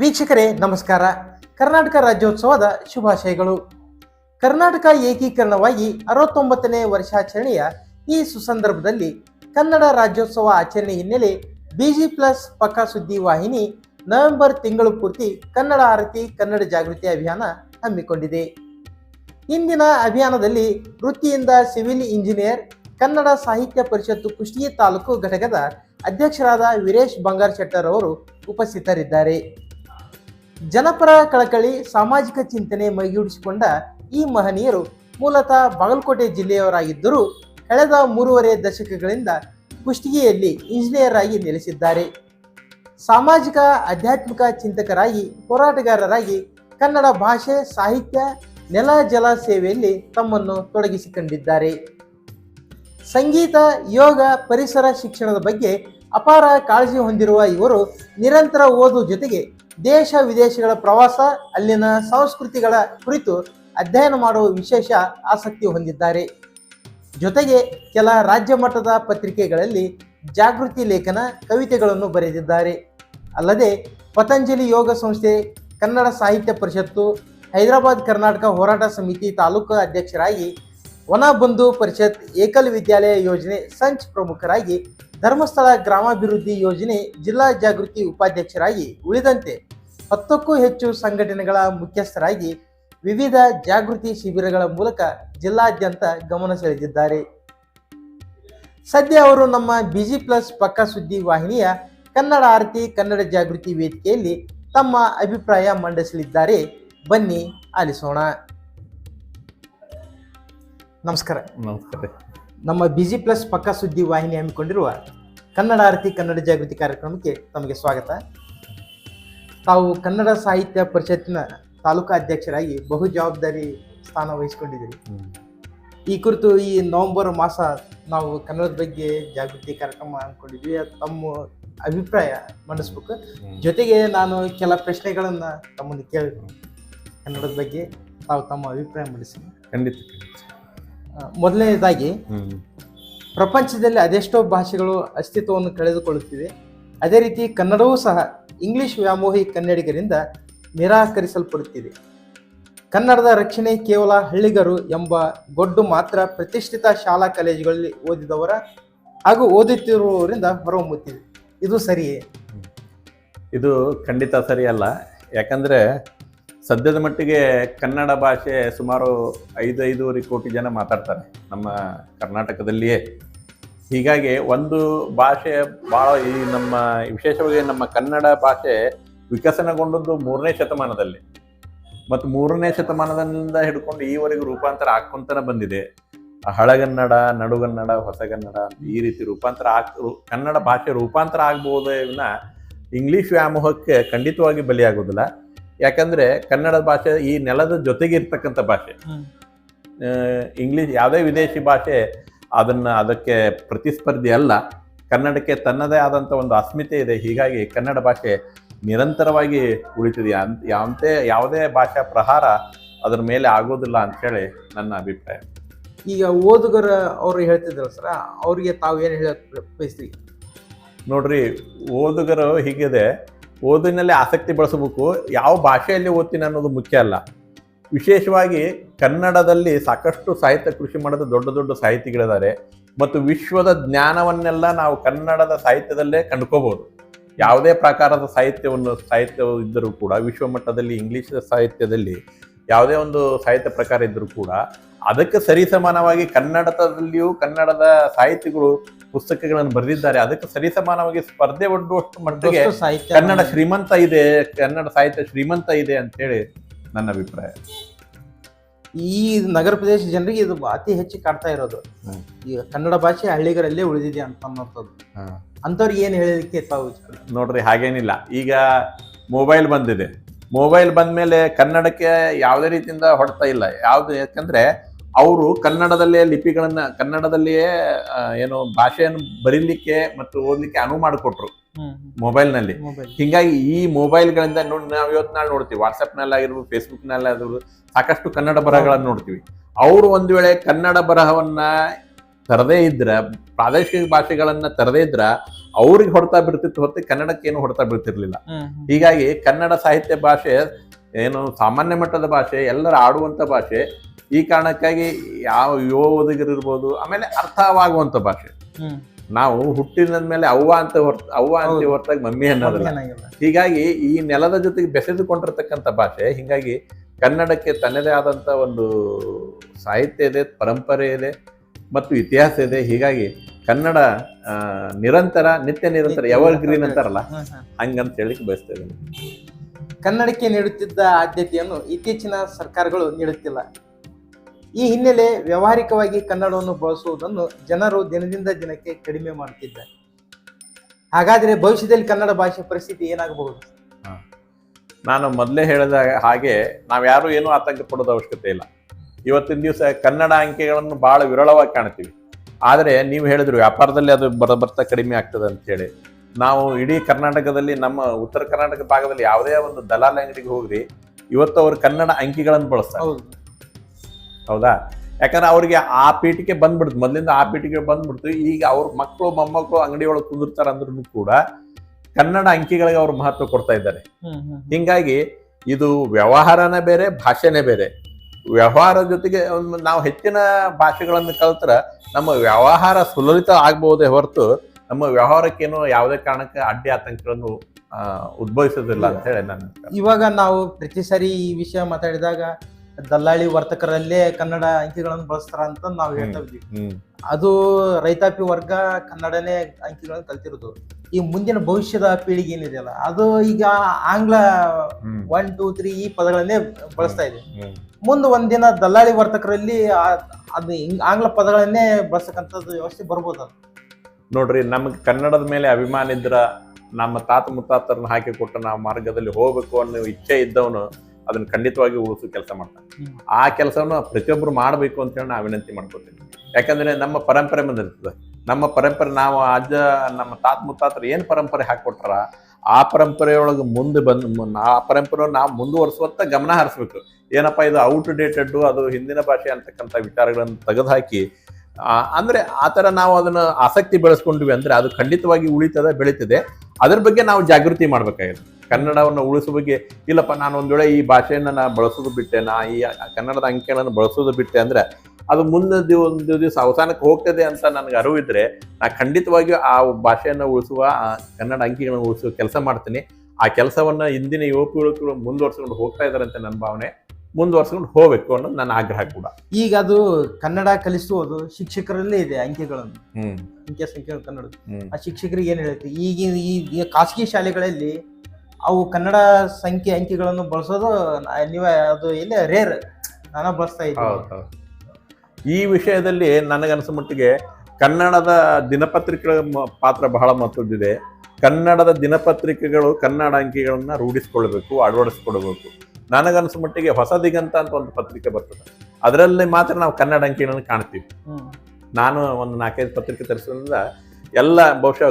ವೀಕ್ಷಕರೇ, ನಮಸ್ಕಾರ. ಕರ್ನಾಟಕ ರಾಜ್ಯೋತ್ಸವದ ಶುಭಾಶಯಗಳು. ಕರ್ನಾಟಕ ಏಕೀಕರಣವಾಗಿ ಅರವತ್ತೊಂಬತ್ತನೇ ವರ್ಷಾಚರಣೆಯ ಈ ಸುಸಂದರ್ಭದಲ್ಲಿ ಕನ್ನಡ ರಾಜ್ಯೋತ್ಸವ ಆಚರಣೆ ಹಿನ್ನೆಲೆ ಬಿಜಿ ಪ್ಲಸ್ ಪಕ್ಕಾ ಸುದ್ದಿ ವಾಹಿನಿ ನವೆಂಬರ್ ತಿಂಗಳು ಪೂರ್ತಿ ಕನ್ನಡ ಆರತಿ, ಕನ್ನಡ ಜಾಗೃತಿ ಅಭಿಯಾನ ಹಮ್ಮಿಕೊಂಡಿದೆ. ಇಂದಿನ ಅಭಿಯಾನದಲ್ಲಿ ವೃತ್ತಿಯಿಂದ ಸಿವಿಲ್ ಇಂಜಿನಿಯರ್, ಕನ್ನಡ ಸಾಹಿತ್ಯ ಪರಿಷತ್ತು ಕುಷ್ಟಗಿ ತಾಲೂಕು ಘಟಕದ ಅಧ್ಯಕ್ಷರಾದ ವೀರೇಶ್ ಬಂಗಾರ್ ಶೆಟ್ಟರ್ ಅವರು ಉಪಸ್ಥಿತರಿದ್ದಾರೆ. ಜನಪರ ಕಳಕಳಿ, ಸಾಮಾಜಿಕ ಚಿಂತನೆ ಮೈಗೂಡಿಸಿಕೊಂಡ ಈ ಮಹನೀಯರು ಮೂಲತಃ ಬಾಗಲಕೋಟೆ ಜಿಲ್ಲೆಯವರಾಗಿದ್ದರೂ ಕಳೆದ ಮೂರುವರೆ ದಶಕಗಳಿಂದ ಕುಷ್ಟಿಗೆಯಲ್ಲಿ ಇಂಜಿನಿಯರ್ ಆಗಿ ನೆಲೆಸಿದ್ದಾರೆ. ಸಾಮಾಜಿಕ, ಆಧ್ಯಾತ್ಮಿಕ ಚಿಂತಕರಾಗಿ, ಹೋರಾಟಗಾರರಾಗಿ ಕನ್ನಡ ಭಾಷೆ, ಸಾಹಿತ್ಯ, ನೆಲ, ಜಲ ಸೇವೆಯಲ್ಲಿ ತಮ್ಮನ್ನು ತೊಡಗಿಸಿಕೊಂಡಿದ್ದಾರೆ. ಸಂಗೀತ, ಯೋಗ, ಪರಿಸರ ಶಿಕ್ಷಣದ ಬಗ್ಗೆ ಅಪಾರ ಕಾಳಜಿ ಹೊಂದಿರುವ ಇವರು ನಿರಂತರ ಓದು ಜೊತೆಗೆ ದೇಶ ವಿದೇಶಗಳ ಪ್ರವಾಸ, ಅಲ್ಲಿನ ಸಂಸ್ಕೃತಿಗಳ ಕುರಿತು ಅಧ್ಯಯನ ಮಾಡುವ ವಿಶೇಷ ಆಸಕ್ತಿ ಹೊಂದಿದ್ದಾರೆ. ಜೊತೆಗೆ ಕೆಲ ರಾಜ್ಯ ಮಟ್ಟದ ಪತ್ರಿಕೆಗಳಲ್ಲಿ ಜಾಗೃತಿ ಲೇಖನ ಕವಿತೆಗಳನ್ನು ಬರೆದಿದ್ದಾರೆ. ಅಲ್ಲದೆ ಪತಂಜಲಿ ಯೋಗ ಸಂಸ್ಥೆ, ಕನ್ನಡ ಸಾಹಿತ್ಯ ಪರಿಷತ್ತು, ಹೈದರಾಬಾದ್ ಕರ್ನಾಟಕ ಹೋರಾಟ ಸಮಿತಿ ತಾಲೂಕು ಅಧ್ಯಕ್ಷರಾಗಿ ವನಬಂಧು ಪರಿಷತ್, ಏಕಲ್ ವಿದ್ಯಾಲಯ ಯೋಜನೆ ಸಂಚ್ ಪ್ರಮುಖರಾಗಿ ಧರ್ಮಸ್ಥಳ ಗ್ರಾಮಾಭಿವೃದ್ಧಿ ಯೋಜನೆ ಜಿಲ್ಲಾ ಜಾಗೃತಿ ಉಪಾಧ್ಯಕ್ಷರಾಗಿ ಉಳಿದಂತೆ ಹತ್ತಕ್ಕೂ ಹೆಚ್ಚು ಸಂಘಟನೆಗಳ ಮುಖ್ಯಸ್ಥರಾಗಿ ವಿವಿಧ ಜಾಗೃತಿ ಶಿಬಿರಗಳ ಮೂಲಕ ಜಿಲ್ಲಾದ್ಯಂತ ಗಮನ ಸೆಳೆದಿದ್ದಾರೆ. ಸದ್ಯ ಅವರು ನಮ್ಮ ಬಿಜಿ ಪ್ಲಸ್ ಪಕ್ಕಾ ಸುದ್ದಿ ವಾಹಿನಿಯ ಕನ್ನಡ ಆರತಿ ಕನ್ನಡ ಜಾಗೃತಿ ವೇದಿಕೆಯಲ್ಲಿ ತಮ್ಮ ಅಭಿಪ್ರಾಯ ಮಂಡಿಸಲಿದ್ದಾರೆ. ಬನ್ನಿ ಆಲಿಸೋಣ. ನಮಸ್ಕಾರ. ನಮಸ್ಕಾರ. ನಮ್ಮ ಬಿಜಿ ಪ್ಲಸ್ ಪಕ್ಕಾ ಸುದ್ದಿ ವಾಹಿನಿ ಹಮ್ಮಿಕೊಂಡಿರುವ ಕನ್ನಡ ಆರತಿ ಕನ್ನಡ ಜಾಗೃತಿ ಕಾರ್ಯಕ್ರಮಕ್ಕೆ ತಮಗೆ ಸ್ವಾಗತ. ತಾವು ಕನ್ನಡ ಸಾಹಿತ್ಯ ಪರಿಷತ್ತಿನ ತಾಲೂಕಾ ಅಧ್ಯಕ್ಷರಾಗಿ ಬಹು ಜವಾಬ್ದಾರಿ ಸ್ಥಾನ ವಹಿಸಿಕೊಂಡಿದ್ದೀರಿ. ಈ ಕುರಿತು ಈ ನವೆಂಬರ್ ಮಾಸ ನಾವು ಕನ್ನಡದ ಬಗ್ಗೆ ಜಾಗೃತಿ ಕಾರ್ಯಕ್ರಮ ಅಂದ್ಕೊಂಡಿದ್ವಿ ಅದ್ ತಮ್ಮ ಅಭಿಪ್ರಾಯ ಮಂಡಿಸ್ಬೇಕು. ಜೊತೆಗೆ ನಾನು ಕೆಲ ಪ್ರಶ್ನೆಗಳನ್ನು ತಮ್ಮನ್ನು ಕೇಳಿದ್ರು ಕನ್ನಡದ ಬಗ್ಗೆ ತಾವು ತಮ್ಮ ಅಭಿಪ್ರಾಯ ಮಂಡಿಸಿ. ಖಂಡಿತ. ಮೊದಲನೇದಾಗಿ ಪ್ರಪಂಚದಲ್ಲಿ ಅದೆಷ್ಟೋ ಭಾಷೆಗಳು ಅಸ್ತಿತ್ವವನ್ನು ಕಳೆದುಕೊಳ್ಳುತ್ತಿವೆ. ಅದೇ ರೀತಿ ಕನ್ನಡವೂ ಸಹ ಇಂಗ್ಲಿಷ್ ವ್ಯಾಮೋಹಿ ಕನ್ನಡಿಗರಿಂದ ನಿರಾಕರಿಸಲ್ಪಡುತ್ತಿದೆ. ಕನ್ನಡದ ರಕ್ಷಣೆ ಕೇವಲ ಹಳ್ಳಿಗರು ಎಂಬ ಗೊಡ್ಡು ಮಾತ್ರ ಪ್ರತಿಷ್ಠಿತ ಶಾಲಾ ಕಾಲೇಜುಗಳಲ್ಲಿ ಓದಿದವರ ಹಾಗೂ ಓದುತ್ತಿರುವವರಿಂದ ಹೊರಹೊಮ್ಮುತ್ತಿದೆ. ಇದು ಸರಿಯೇ? ಇದು ಖಂಡಿತ ಸರಿಯಲ್ಲ. ಯಾಕಂದರೆ ಸದ್ಯದ ಮಟ್ಟಿಗೆ ಕನ್ನಡ ಭಾಷೆ ಸುಮಾರು ಐದು ಐದೂವರೆ ಕೋಟಿ ಜನ ಮಾತಾಡ್ತಾರೆ ನಮ್ಮ ಕರ್ನಾಟಕದಲ್ಲಿಯೇ. ಹೀಗಾಗಿ ಒಂದು ಭಾಷೆ ಭಾಳ ಈ ನಮ್ಮ ವಿಶೇಷವಾಗಿ ನಮ್ಮ ಕನ್ನಡ ಭಾಷೆ ವಿಕಸನಗೊಂಡದ್ದು ಮೂರನೇ ಶತಮಾನದಲ್ಲಿ. ಮತ್ತು ಮೂರನೇ ಶತಮಾನದಿಂದ ಹಿಡ್ಕೊಂಡು ಈವರೆಗೂ ರೂಪಾಂತರ ಆಕ್ಕೊಂತನ ಬಂದಿದೆ. ಹಳಗನ್ನಡ ನಡುಗನ್ನಡ ಹೊಸಗನ್ನಡ ಈ ರೀತಿ ರೂಪಾಂತರ ಆಗ್ ಕನ್ನಡ ಭಾಷೆ ರೂಪಾಂತರ ಆಗ್ಬೋದೇ ವಿನ ಇಂಗ್ಲಿಷ್ ವ್ಯಾಮೋಹಕ್ಕೆ ಖಂಡಿತವಾಗಿ ಬಲಿಯಾಗೋದಿಲ್ಲ ಯಾಕಂದರೆ ಕನ್ನಡ ಭಾಷೆ ಈ ನೆಲದ ಜೊತೆಗೆ ಇರ್ತಕ್ಕಂಥ ಭಾಷೆ. ಇಂಗ್ಲಿಷ್ ಯಾವುದೇ ವಿದೇಶಿ ಭಾಷೆ ಅದನ್ನ ಅದಕ್ಕೆ ಪ್ರತಿಸ್ಪರ್ಧಿ ಅಲ್ಲ. ಕನ್ನಡಕ್ಕೆ ತನ್ನದೇ ಆದಂಥ ಒಂದು ಅಸ್ಮಿತೆ ಇದೆ. ಹೀಗಾಗಿ ಕನ್ನಡ ಭಾಷೆ ನಿರಂತರವಾಗಿ ಉಳಿತಿದೆ ಅಂತ ಯಾವುದೇ ಯಾವುದೇ ಭಾಷಾ ಪ್ರಹಾರ ಅದರ ಮೇಲೆ ಆಗೋದಿಲ್ಲ ಅಂತೇಳಿ ನನ್ನ ಅಭಿಪ್ರಾಯ. ಈಗ ಓದುಗರ ಅವರು ಹೇಳ್ತಿದ್ರು ಸರ ಅವರಿಗೆ ತಾವು ಏನು ಹೇಳ ಬಯಸ್ತೀವಿ ನೋಡ್ರಿ ಓದುಗರು ಹೀಗಿದೆ. ಓದಿನಲ್ಲಿ ಆಸಕ್ತಿ ಬಳಸಬೇಕು. ಯಾವ ಭಾಷೆಯಲ್ಲಿ ಓದ್ತೀನಿ ಅನ್ನೋದು ಮುಖ್ಯ ಅಲ್ಲ. ವಿಶೇಷವಾಗಿ ಕನ್ನಡದಲ್ಲಿ ಸಾಕಷ್ಟು ಸಾಹಿತ್ಯ ಕೃಷಿ ಮಾಡಿದ ದೊಡ್ಡ ದೊಡ್ಡ ಸಾಹಿತಿಗಳಿದ್ದಾರೆ. ಮತ್ತು ವಿಶ್ವದ ಜ್ಞಾನವನ್ನೆಲ್ಲ ನಾವು ಕನ್ನಡದ ಸಾಹಿತ್ಯದಲ್ಲೇ ಕಂಡುಕೋಬಹುದು. ಯಾವುದೇ ಪ್ರಕಾರದ ಸಾಹಿತ್ಯವನ್ನು ಸಾಹಿತ್ಯ ಇದ್ದರೂ ಕೂಡ ವಿಶ್ವ ಮಟ್ಟದಲ್ಲಿ ಇಂಗ್ಲಿಷ್ ಸಾಹಿತ್ಯದಲ್ಲಿ ಯಾವುದೇ ಒಂದು ಸಾಹಿತ್ಯ ಪ್ರಕಾರ ಇದ್ದರೂ ಕೂಡ ಅದಕ್ಕೆ ಸರಿಸಮಾನವಾಗಿ ಕನ್ನಡದಲ್ಲಿಯೂ ಕನ್ನಡದ ಸಾಹಿತಿಗಳು ಪುಸ್ತಕಗಳನ್ನು ಬರೆದಿದ್ದಾರೆ. ಅದಕ್ಕೆ ಸರಿಸಮಾನವಾಗಿ ಸ್ಪರ್ಧೆ ಒಡ್ಡುವಷ್ಟು ಮಟ್ಟಿಗೆ ಕನ್ನಡ ಶ್ರೀಮಂತ ಇದೆ ಕನ್ನಡ ಸಾಹಿತ್ಯ ಶ್ರೀಮಂತ ಇದೆ ಅಂತೇಳಿ ನನ್ನ ಅಭಿಪ್ರಾಯ. ಈ ನಗರ ಪ್ರದೇಶ ಜನರಿಗೆ ಇದು ಅತಿ ಹೆಚ್ಚು ಕಾಡ್ತಾ ಇರೋದು. ಈ ಈಗ ಕನ್ನಡ ಭಾಷೆ ಹಳ್ಳಿಗರಲ್ಲೇ ಉಳಿದಿದೆ ಅಂತ ಅನ್ನೋದು ಅಂಥವ್ರಿಗೆ ಏನು ಹೇಳಲಿಕ್ಕೆ ತಾವು? ನೋಡ್ರಿ ಹಾಗೇನಿಲ್ಲ. ಈಗ ಮೊಬೈಲ್ ಬಂದಿದೆ. ಮೊಬೈಲ್ ಬಂದ ಮೇಲೆ ಕನ್ನಡಕ್ಕೆ ಯಾವುದೇ ರೀತಿಯಿಂದ ಹೊಡ್ತಾ ಇಲ್ಲ. ಯಾವುದು ಯಾಕಂದ್ರೆ ಅವರು ಕನ್ನಡದಲ್ಲೇ ಲಿಪಿಗಳನ್ನ ಕನ್ನಡದಲ್ಲಿಯೇ ಏನು ಭಾಷೆಯನ್ನು ಬರೀಲಿಕ್ಕೆ ಮತ್ತು ಓದಲಿಕ್ಕೆ ಅನುವು ಮಾಡಿಕೊಟ್ರು ಮೊಬೈಲ್ನಲ್ಲಿ ಮೊಬೈಲ್ ಹಿಂಗಾಗಿ ಈ ಮೊಬೈಲ್ಗಳಿಂದ ನೋಡಿ ನಾವು ಇವತ್ತು ನಾಳೆ ನೋಡ್ತೀವಿ. ವಾಟ್ಸಪ್ನಲ್ಲಿ ಆಗಿರ್ಬೋದು ಫೇಸ್ಬುಕ್ನಲ್ಲಿ ಆಗಿರ್ಬೋದು ಸಾಕಷ್ಟು ಕನ್ನಡ ಬರಹಗಳನ್ನು ನೋಡ್ತೀವಿ. ಅವರು ಒಂದು ವೇಳೆ ಕನ್ನಡ ಬರಹವನ್ನ ತರದೇ ಇದ್ರ ಪ್ರಾದೇಶಿಕ ಭಾಷೆಗಳನ್ನ ತರದೇ ಇದ್ರ ಅವ್ರಿಗೆ ಹೊಡ್ತಾ ಬೀಳ್ತಿತ್ತು ಹೊರತು ಕನ್ನಡಕ್ಕೇನು ಹೊಡ್ತಾ ಬಿಡ್ತಿರ್ಲಿಲ್ಲ. ಬೀಳ್ತಿರ್ಲಿಲ್ಲ ಹೀಗಾಗಿ ಕನ್ನಡ ಸಾಹಿತ್ಯ ಭಾಷೆ ಏನು ಸಾಮಾನ್ಯ ಮಟ್ಟದ ಭಾಷೆ ಎಲ್ಲರ ಆಡುವಂತ ಭಾಷೆ ಈ ಕಾರಣಕ್ಕಾಗಿ ಯಾವ ಯುವ ಓದಿಗರಿರ್ಬೋದು ಆಮೇಲೆ ಅರ್ಥವಾಗುವಂತ ಭಾಷೆ. ನಾವು ಹುಟ್ಟಿದ ಮೇಲೆ ಅವ್ವ ಅಂತ ಹೊರ ಅವ್ವ ಅಂತ. ಹೊರತಾಗಿ ಮಮ್ಮಿ ಅನ್ನೋದಿಲ್ಲ. ಹೀಗಾಗಿ ಈ ನೆಲದ ಜೊತೆಗೆ ಬೆಸೆದುಕೊಂಡಿರ್ತಕ್ಕಂಥ ಭಾಷೆ ಹೀಗಾಗಿ ಕನ್ನಡಕ್ಕೆ ತನ್ನದೇ ಆದಂಥ ಒಂದು ಸಾಹಿತ್ಯ ಇದೆ ಪರಂಪರೆ ಇದೆ ಮತ್ತು ಇತಿಹಾಸ ಇದೆ. ಹೀಗಾಗಿ ಕನ್ನಡ ನಿರಂತರ ನಿತ್ಯ ನಿರಂತರ ಎವರ್ ಗ್ರೀನ್ ಅಂತಾರಲ್ಲ. ಹಂಗಂತ ಹೇಳಿಕ್ ಬಯಸ್ತೇವೆ ಕನ್ನಡಕ್ಕೆ ನೀಡುತ್ತಿದ್ದ ಆದ್ಯತೆಯನ್ನು ಇತ್ತೀಚಿನ ಸರ್ಕಾರಗಳು ನೀಡುತ್ತಿಲ್ಲ. ಈ ಹಿನ್ನೆಲೆ ವ್ಯಾವಹಾರಿಕವಾಗಿ ಕನ್ನಡವನ್ನು ಬಳಸುವುದನ್ನು ಜನರು ದಿನದಿಂದ ದಿನಕ್ಕೆ ಕಡಿಮೆ ಮಾಡುತ್ತಿದ್ದಾರೆ. ಹಾಗಾದರೆ ಭವಿಷ್ಯದಲ್ಲಿ ಕನ್ನಡ ಭಾಷೆ ಪರಿಸ್ಥಿತಿ ಏನಾಗಬಹುದು? ನಾನು ಮೊದಲೇ ಹೇಳಿದ ಹಾಗೆ ನಾವ್ಯಾರು ಏನೂ ಆತಂಕ ಪಡೋದು ಅವಶ್ಯಕತೆ ಇಲ್ಲ. ಇವತ್ತಿನ ದಿವಸ ಕನ್ನಡ ಅಂಕೆಗಳನ್ನು ಬಹಳ ವಿರಳವಾಗಿ ಕಾಣ್ತೀವಿ. ಆದರೆ ನೀವು ಹೇಳಿದ್ರು ವ್ಯಾಪಾರದಲ್ಲಿ ಅದು ಬರ ಬರ್ತಾ ಕಡಿಮೆ ಆಗ್ತದೆ ಅಂತೇಳಿ ನಾವು ಇಡೀ ಕರ್ನಾಟಕದಲ್ಲಿ ನಮ್ಮ ಉತ್ತರ ಕರ್ನಾಟಕ ಭಾಗದಲ್ಲಿ ಯಾವುದೇ ಒಂದು ದಲಾಲ ಅಂಗಡಿಗೆ ಹೋಗ್ರಿ ಇವತ್ತು ಅವರು ಕನ್ನಡ ಅಂಕಿಗಳನ್ನು ಬಳಸ್ತಾರೆ. ಹೌದು. ಹೌದಾ? ಯಾಕಂದ್ರೆ ಅವರಿಗೆ ಆ ಪೀಠಿಕೆ ಬಂದ್ಬಿಡ್ತು. ಮೊದಲಿಂದ ಆ ಪೀಠಿಗೆ ಬಂದ್ಬಿಡ್ತು. ಈಗ ಅವ್ರ ಮಕ್ಕಳು ಮೊಮ್ಮಕ್ಕಳು ಅಂಗಡಿ ಒಳಗೆ ಕುಂದಿರ್ತಾರೆ ಅಂದ್ರೂ ಕೂಡ ಕನ್ನಡ ಅಂಕಿಗಳಿಗೆ ಅವ್ರು ಮಹತ್ವ ಕೊಡ್ತಾ ಇದ್ದಾರೆ. ಹಿಂಗಾಗಿ ಇದು ವ್ಯವಹಾರನೇ ಬೇರೆ ಭಾಷೆನೇ ಬೇರೆ. ವ್ಯವಹಾರ ಜೊತೆಗೆ ನಾವು ಹೆಚ್ಚಿನ ಭಾಷೆಗಳನ್ನು ಕಲ್ತರ ನಮ್ಮ ವ್ಯವಹಾರ ಸುಲಲಿತ ಆಗ್ಬಹುದೇ ಹೊರತು ನಮ್ಮ ವ್ಯವಹಾರಕ್ಕೇನು ಯಾವುದೇ ಕಾರಣಕ್ಕೆ ಅಡ್ಡಿ ಆತಂಕಗಳನ್ನು ಆ, ಉದ್ಭವಿಸೋದಿಲ್ಲ ಅಂತ ಹೇಳಿ ನಾನು ಇವಾಗ ನಾವು ಪ್ರತಿ ಸರಿ ಈ ವಿಷಯ ಮಾತಾಡಿದಾಗ ದಲ್ಲಾಳಿ ವರ್ತಕರಲ್ಲೇ ಕನ್ನಡ ಅಂಕಿಗಳನ್ನು ಬಳಸ್ತಾರ ಅಂತ ನಾವು ಹೇಳ್ತಾ ಇದ್ವಿ ಅದು ರೈತಾಪಿ ವರ್ಗ ಕನ್ನಡನೇ ಅಂಕಿಗಳನ್ನು ಕಲ್ತಿರೋದು. ಈ ಮುಂದಿನ ಭವಿಷ್ಯದ ಪೀಳಿಗೆ ಏನಿದೆಯಲ್ಲ ಅದು ಈಗ ಆಂಗ್ಲ ಒನ್ ಟೂ ತ್ರೀ ಈ ಪದಗಳನ್ನೇ ಬಳಸ್ತಾ ಇದೆ. ಮುಂದ್ ಒಂದಿನ ದಲ್ಲಾಳಿ ವರ್ತಕರಲ್ಲಿ ಅದು ಆಂಗ್ಲ ಪದಗಳನ್ನೇ ಬಳಸಕ್ಕಂಥದ್ದು ವ್ಯವಸ್ಥೆ ಬರ್ಬೋದು? ನೋಡ್ರಿ ನಮಗೆ ಕನ್ನಡದ ಮೇಲೆ ಅಭಿಮಾನ ಇದ್ರ ನಮ್ಮ ತಾತ ಮುತ್ತಾತರನ್ನ ಹಾಕಿ ಕೊಟ್ಟ ನಾವು ಮಾರ್ಗದಲ್ಲಿ ಹೋಗ್ಬೇಕು ಅನ್ನೋ ಇಚ್ಛೆ ಇದ್ದವನು ಅದನ್ನ ಖಂಡಿತವಾಗಿ ಉಳಿಸೋ ಕೆಲಸ ಮಾಡ್ತಾರೆ. ಆ ಕೆಲಸವನ್ನ ಪ್ರತಿಯೊಬ್ಬರು ಮಾಡಬೇಕು ಅಂತ ಹೇಳಿ ನಾ ವಿನಂತಿ ಮಾಡ್ಕೊತೀನಿ ಯಾಕಂದ್ರೆ ನಮ್ಮ ಪರಂಪರೆ ಬಂದಿರ್ತದೆ. ನಮ್ಮ ಪರಂಪರೆ ನಾವು ಅಜ್ಜ ನಮ್ಮ ತಾತ ಮುತ್ತಾತರು ಏನ್ ಪರಂಪರೆ ಹಾಕೊಟ್ರ ಆ ಪರಂಪರೆಯೊಳಗೆ ಮುಂದೆ ಬಂದ್ ಆ ಪರಂಪರೆ ನಾವು ಮುಂದುವರಿಸುವಂತ ಗಮನ ಹರಿಸ್ಬೇಕು. ಏನಪ್ಪಾ ಇದು ಔಟ್ ಡೇಟೆಡ್ ಅದು ಹಿಂದಿನ ಭಾಷೆ ಅಂತಕ್ಕಂಥ ವಿಚಾರಗಳನ್ನು ತೆಗೆದುಹಾಕಿ ಅಂದ್ರೆ ಆ ಥರ ನಾವು ಅದನ್ನ ಆಸಕ್ತಿ ಬೆಳೆಸ್ಕೊಂಡ್ವಿ ಅಂದ್ರೆ ಅದು ಖಂಡಿತವಾಗಿ ಉಳಿತದೆ ಬೆಳೀತದೆ. ಅದ್ರ ಬಗ್ಗೆ ನಾವು ಜಾಗೃತಿ ಮಾಡ್ಬೇಕಾಗಿದೆ. ಕನ್ನಡವನ್ನು ಉಳಿಸೋ ಬಗ್ಗೆ ಇಲ್ಲಪ್ಪ ನಾನು ಒಂದು ವೇಳೆ ಈ ಭಾಷೆಯನ್ನು ನಾನು ಬಳಸೋದು ಬಿಟ್ಟೆ ನಾ ಈ ಕನ್ನಡದ ಅಂಕಿಗಳನ್ನು ಬಳಸೋದು ಬಿಟ್ಟೆ ಅಂದ್ರೆ ಅದು ಮುಂದೆ ದಿವ- ಒಂದು ದಿವಸ ಅವಸಾನಕ್ಕೆ ಹೋಗ್ತದೆ ಅಂತ ನನಗೆ ಅರಿವಿದ್ರೆ ನಾ ಖಂಡಿತವಾಗಿಯೂ ಆ ಭಾಷೆಯನ್ನು ಉಳಿಸುವ ಆ ಕನ್ನಡ ಅಂಕಿಗಳನ್ನು ಉಳಿಸುವ ಕೆಲಸ ಮಾಡ್ತೀನಿ. ಆ ಕೆಲಸವನ್ನ ಇಂದಿನ ಯುವಕ ಯುವಕರು ಮುಂದುವರ್ಸ್ಕೊಂಡು ಹೋಗ್ತಾ ಇದ್ದಾರೆ ಅಂತ ನನ್ನ ಭಾವನೆ. ಮುಂದುವರ್ಸ್ಕೊಂಡು ಹೋಗಬೇಕು ಅನ್ನೋದು ನನ್ನ ಆಗ್ರಹ ಕೂಡ. ಈಗ ಅದು ಕನ್ನಡ ಕಲಿಸುವುದು ಶಿಕ್ಷಕರಲ್ಲೇ ಇದೆ ಅಂಕಿಗಳನ್ನು. ಅಂಕಿ ಸಂಖ್ಯೆ ಕನ್ನಡ ಆ ಶಿಕ್ಷಕರಿಗೆ ಏನು ಹೇಳುತ್ತೆ? ಈಗಿನ ಈ ಖಾಸಗಿ ಶಾಲೆಗಳಲ್ಲಿ ಅವು ಕನ್ನಡ ಸಂಖ್ಯೆ ಅಂಕಿಗಳನ್ನು ಬಳಸೋದು ನೀವೇ ಅದು ಇಲ್ಲೇ ರೇರ್ ನಾನು ಬಳಸ್ತಾ ಇದ್ದೀನಿ. ಹೌದು ಹೌದು. ಈ ವಿಷಯದಲ್ಲಿ ನನಗನ್ಸ ಮಟ್ಟಿಗೆ ಕನ್ನಡದ ದಿನಪತ್ರಿಕೆಗಳ ಮ- ಪಾತ್ರ ಬಹಳ ಮಹತ್ವದ್ದಿದೆ. ಕನ್ನಡದ ದಿನಪತ್ರಿಕೆಗಳು ಕನ್ನಡ ಅಂಕಿಗಳನ್ನ ರೂಢಿಸ್ಕೊಳ್ಬೇಕು ಅಳವಡಿಸ್ಕೊಳ್ಬೇಕು. ನನಗನ್ಸ ಮಟ್ಟಿಗೆ ಹೊಸ ದಿಗಂತ ಅಂತ ಒಂದು ಪತ್ರಿಕೆ ಬರ್ತದೆ. ಅದರಲ್ಲಿ ಮಾತ್ರ ನಾವು ಕನ್ನಡ ಅಂಕಿಗಳನ್ನು ಕಾಣ್ತೀವಿ. ಹ್ಮ್. ನಾನು ಒಂದು ನಾಲ್ಕೈದು ಪತ್ರಿಕೆ ತರಿಸೋದ್ರಿಂದ ಎಲ್ಲ ಬಹುಶಃ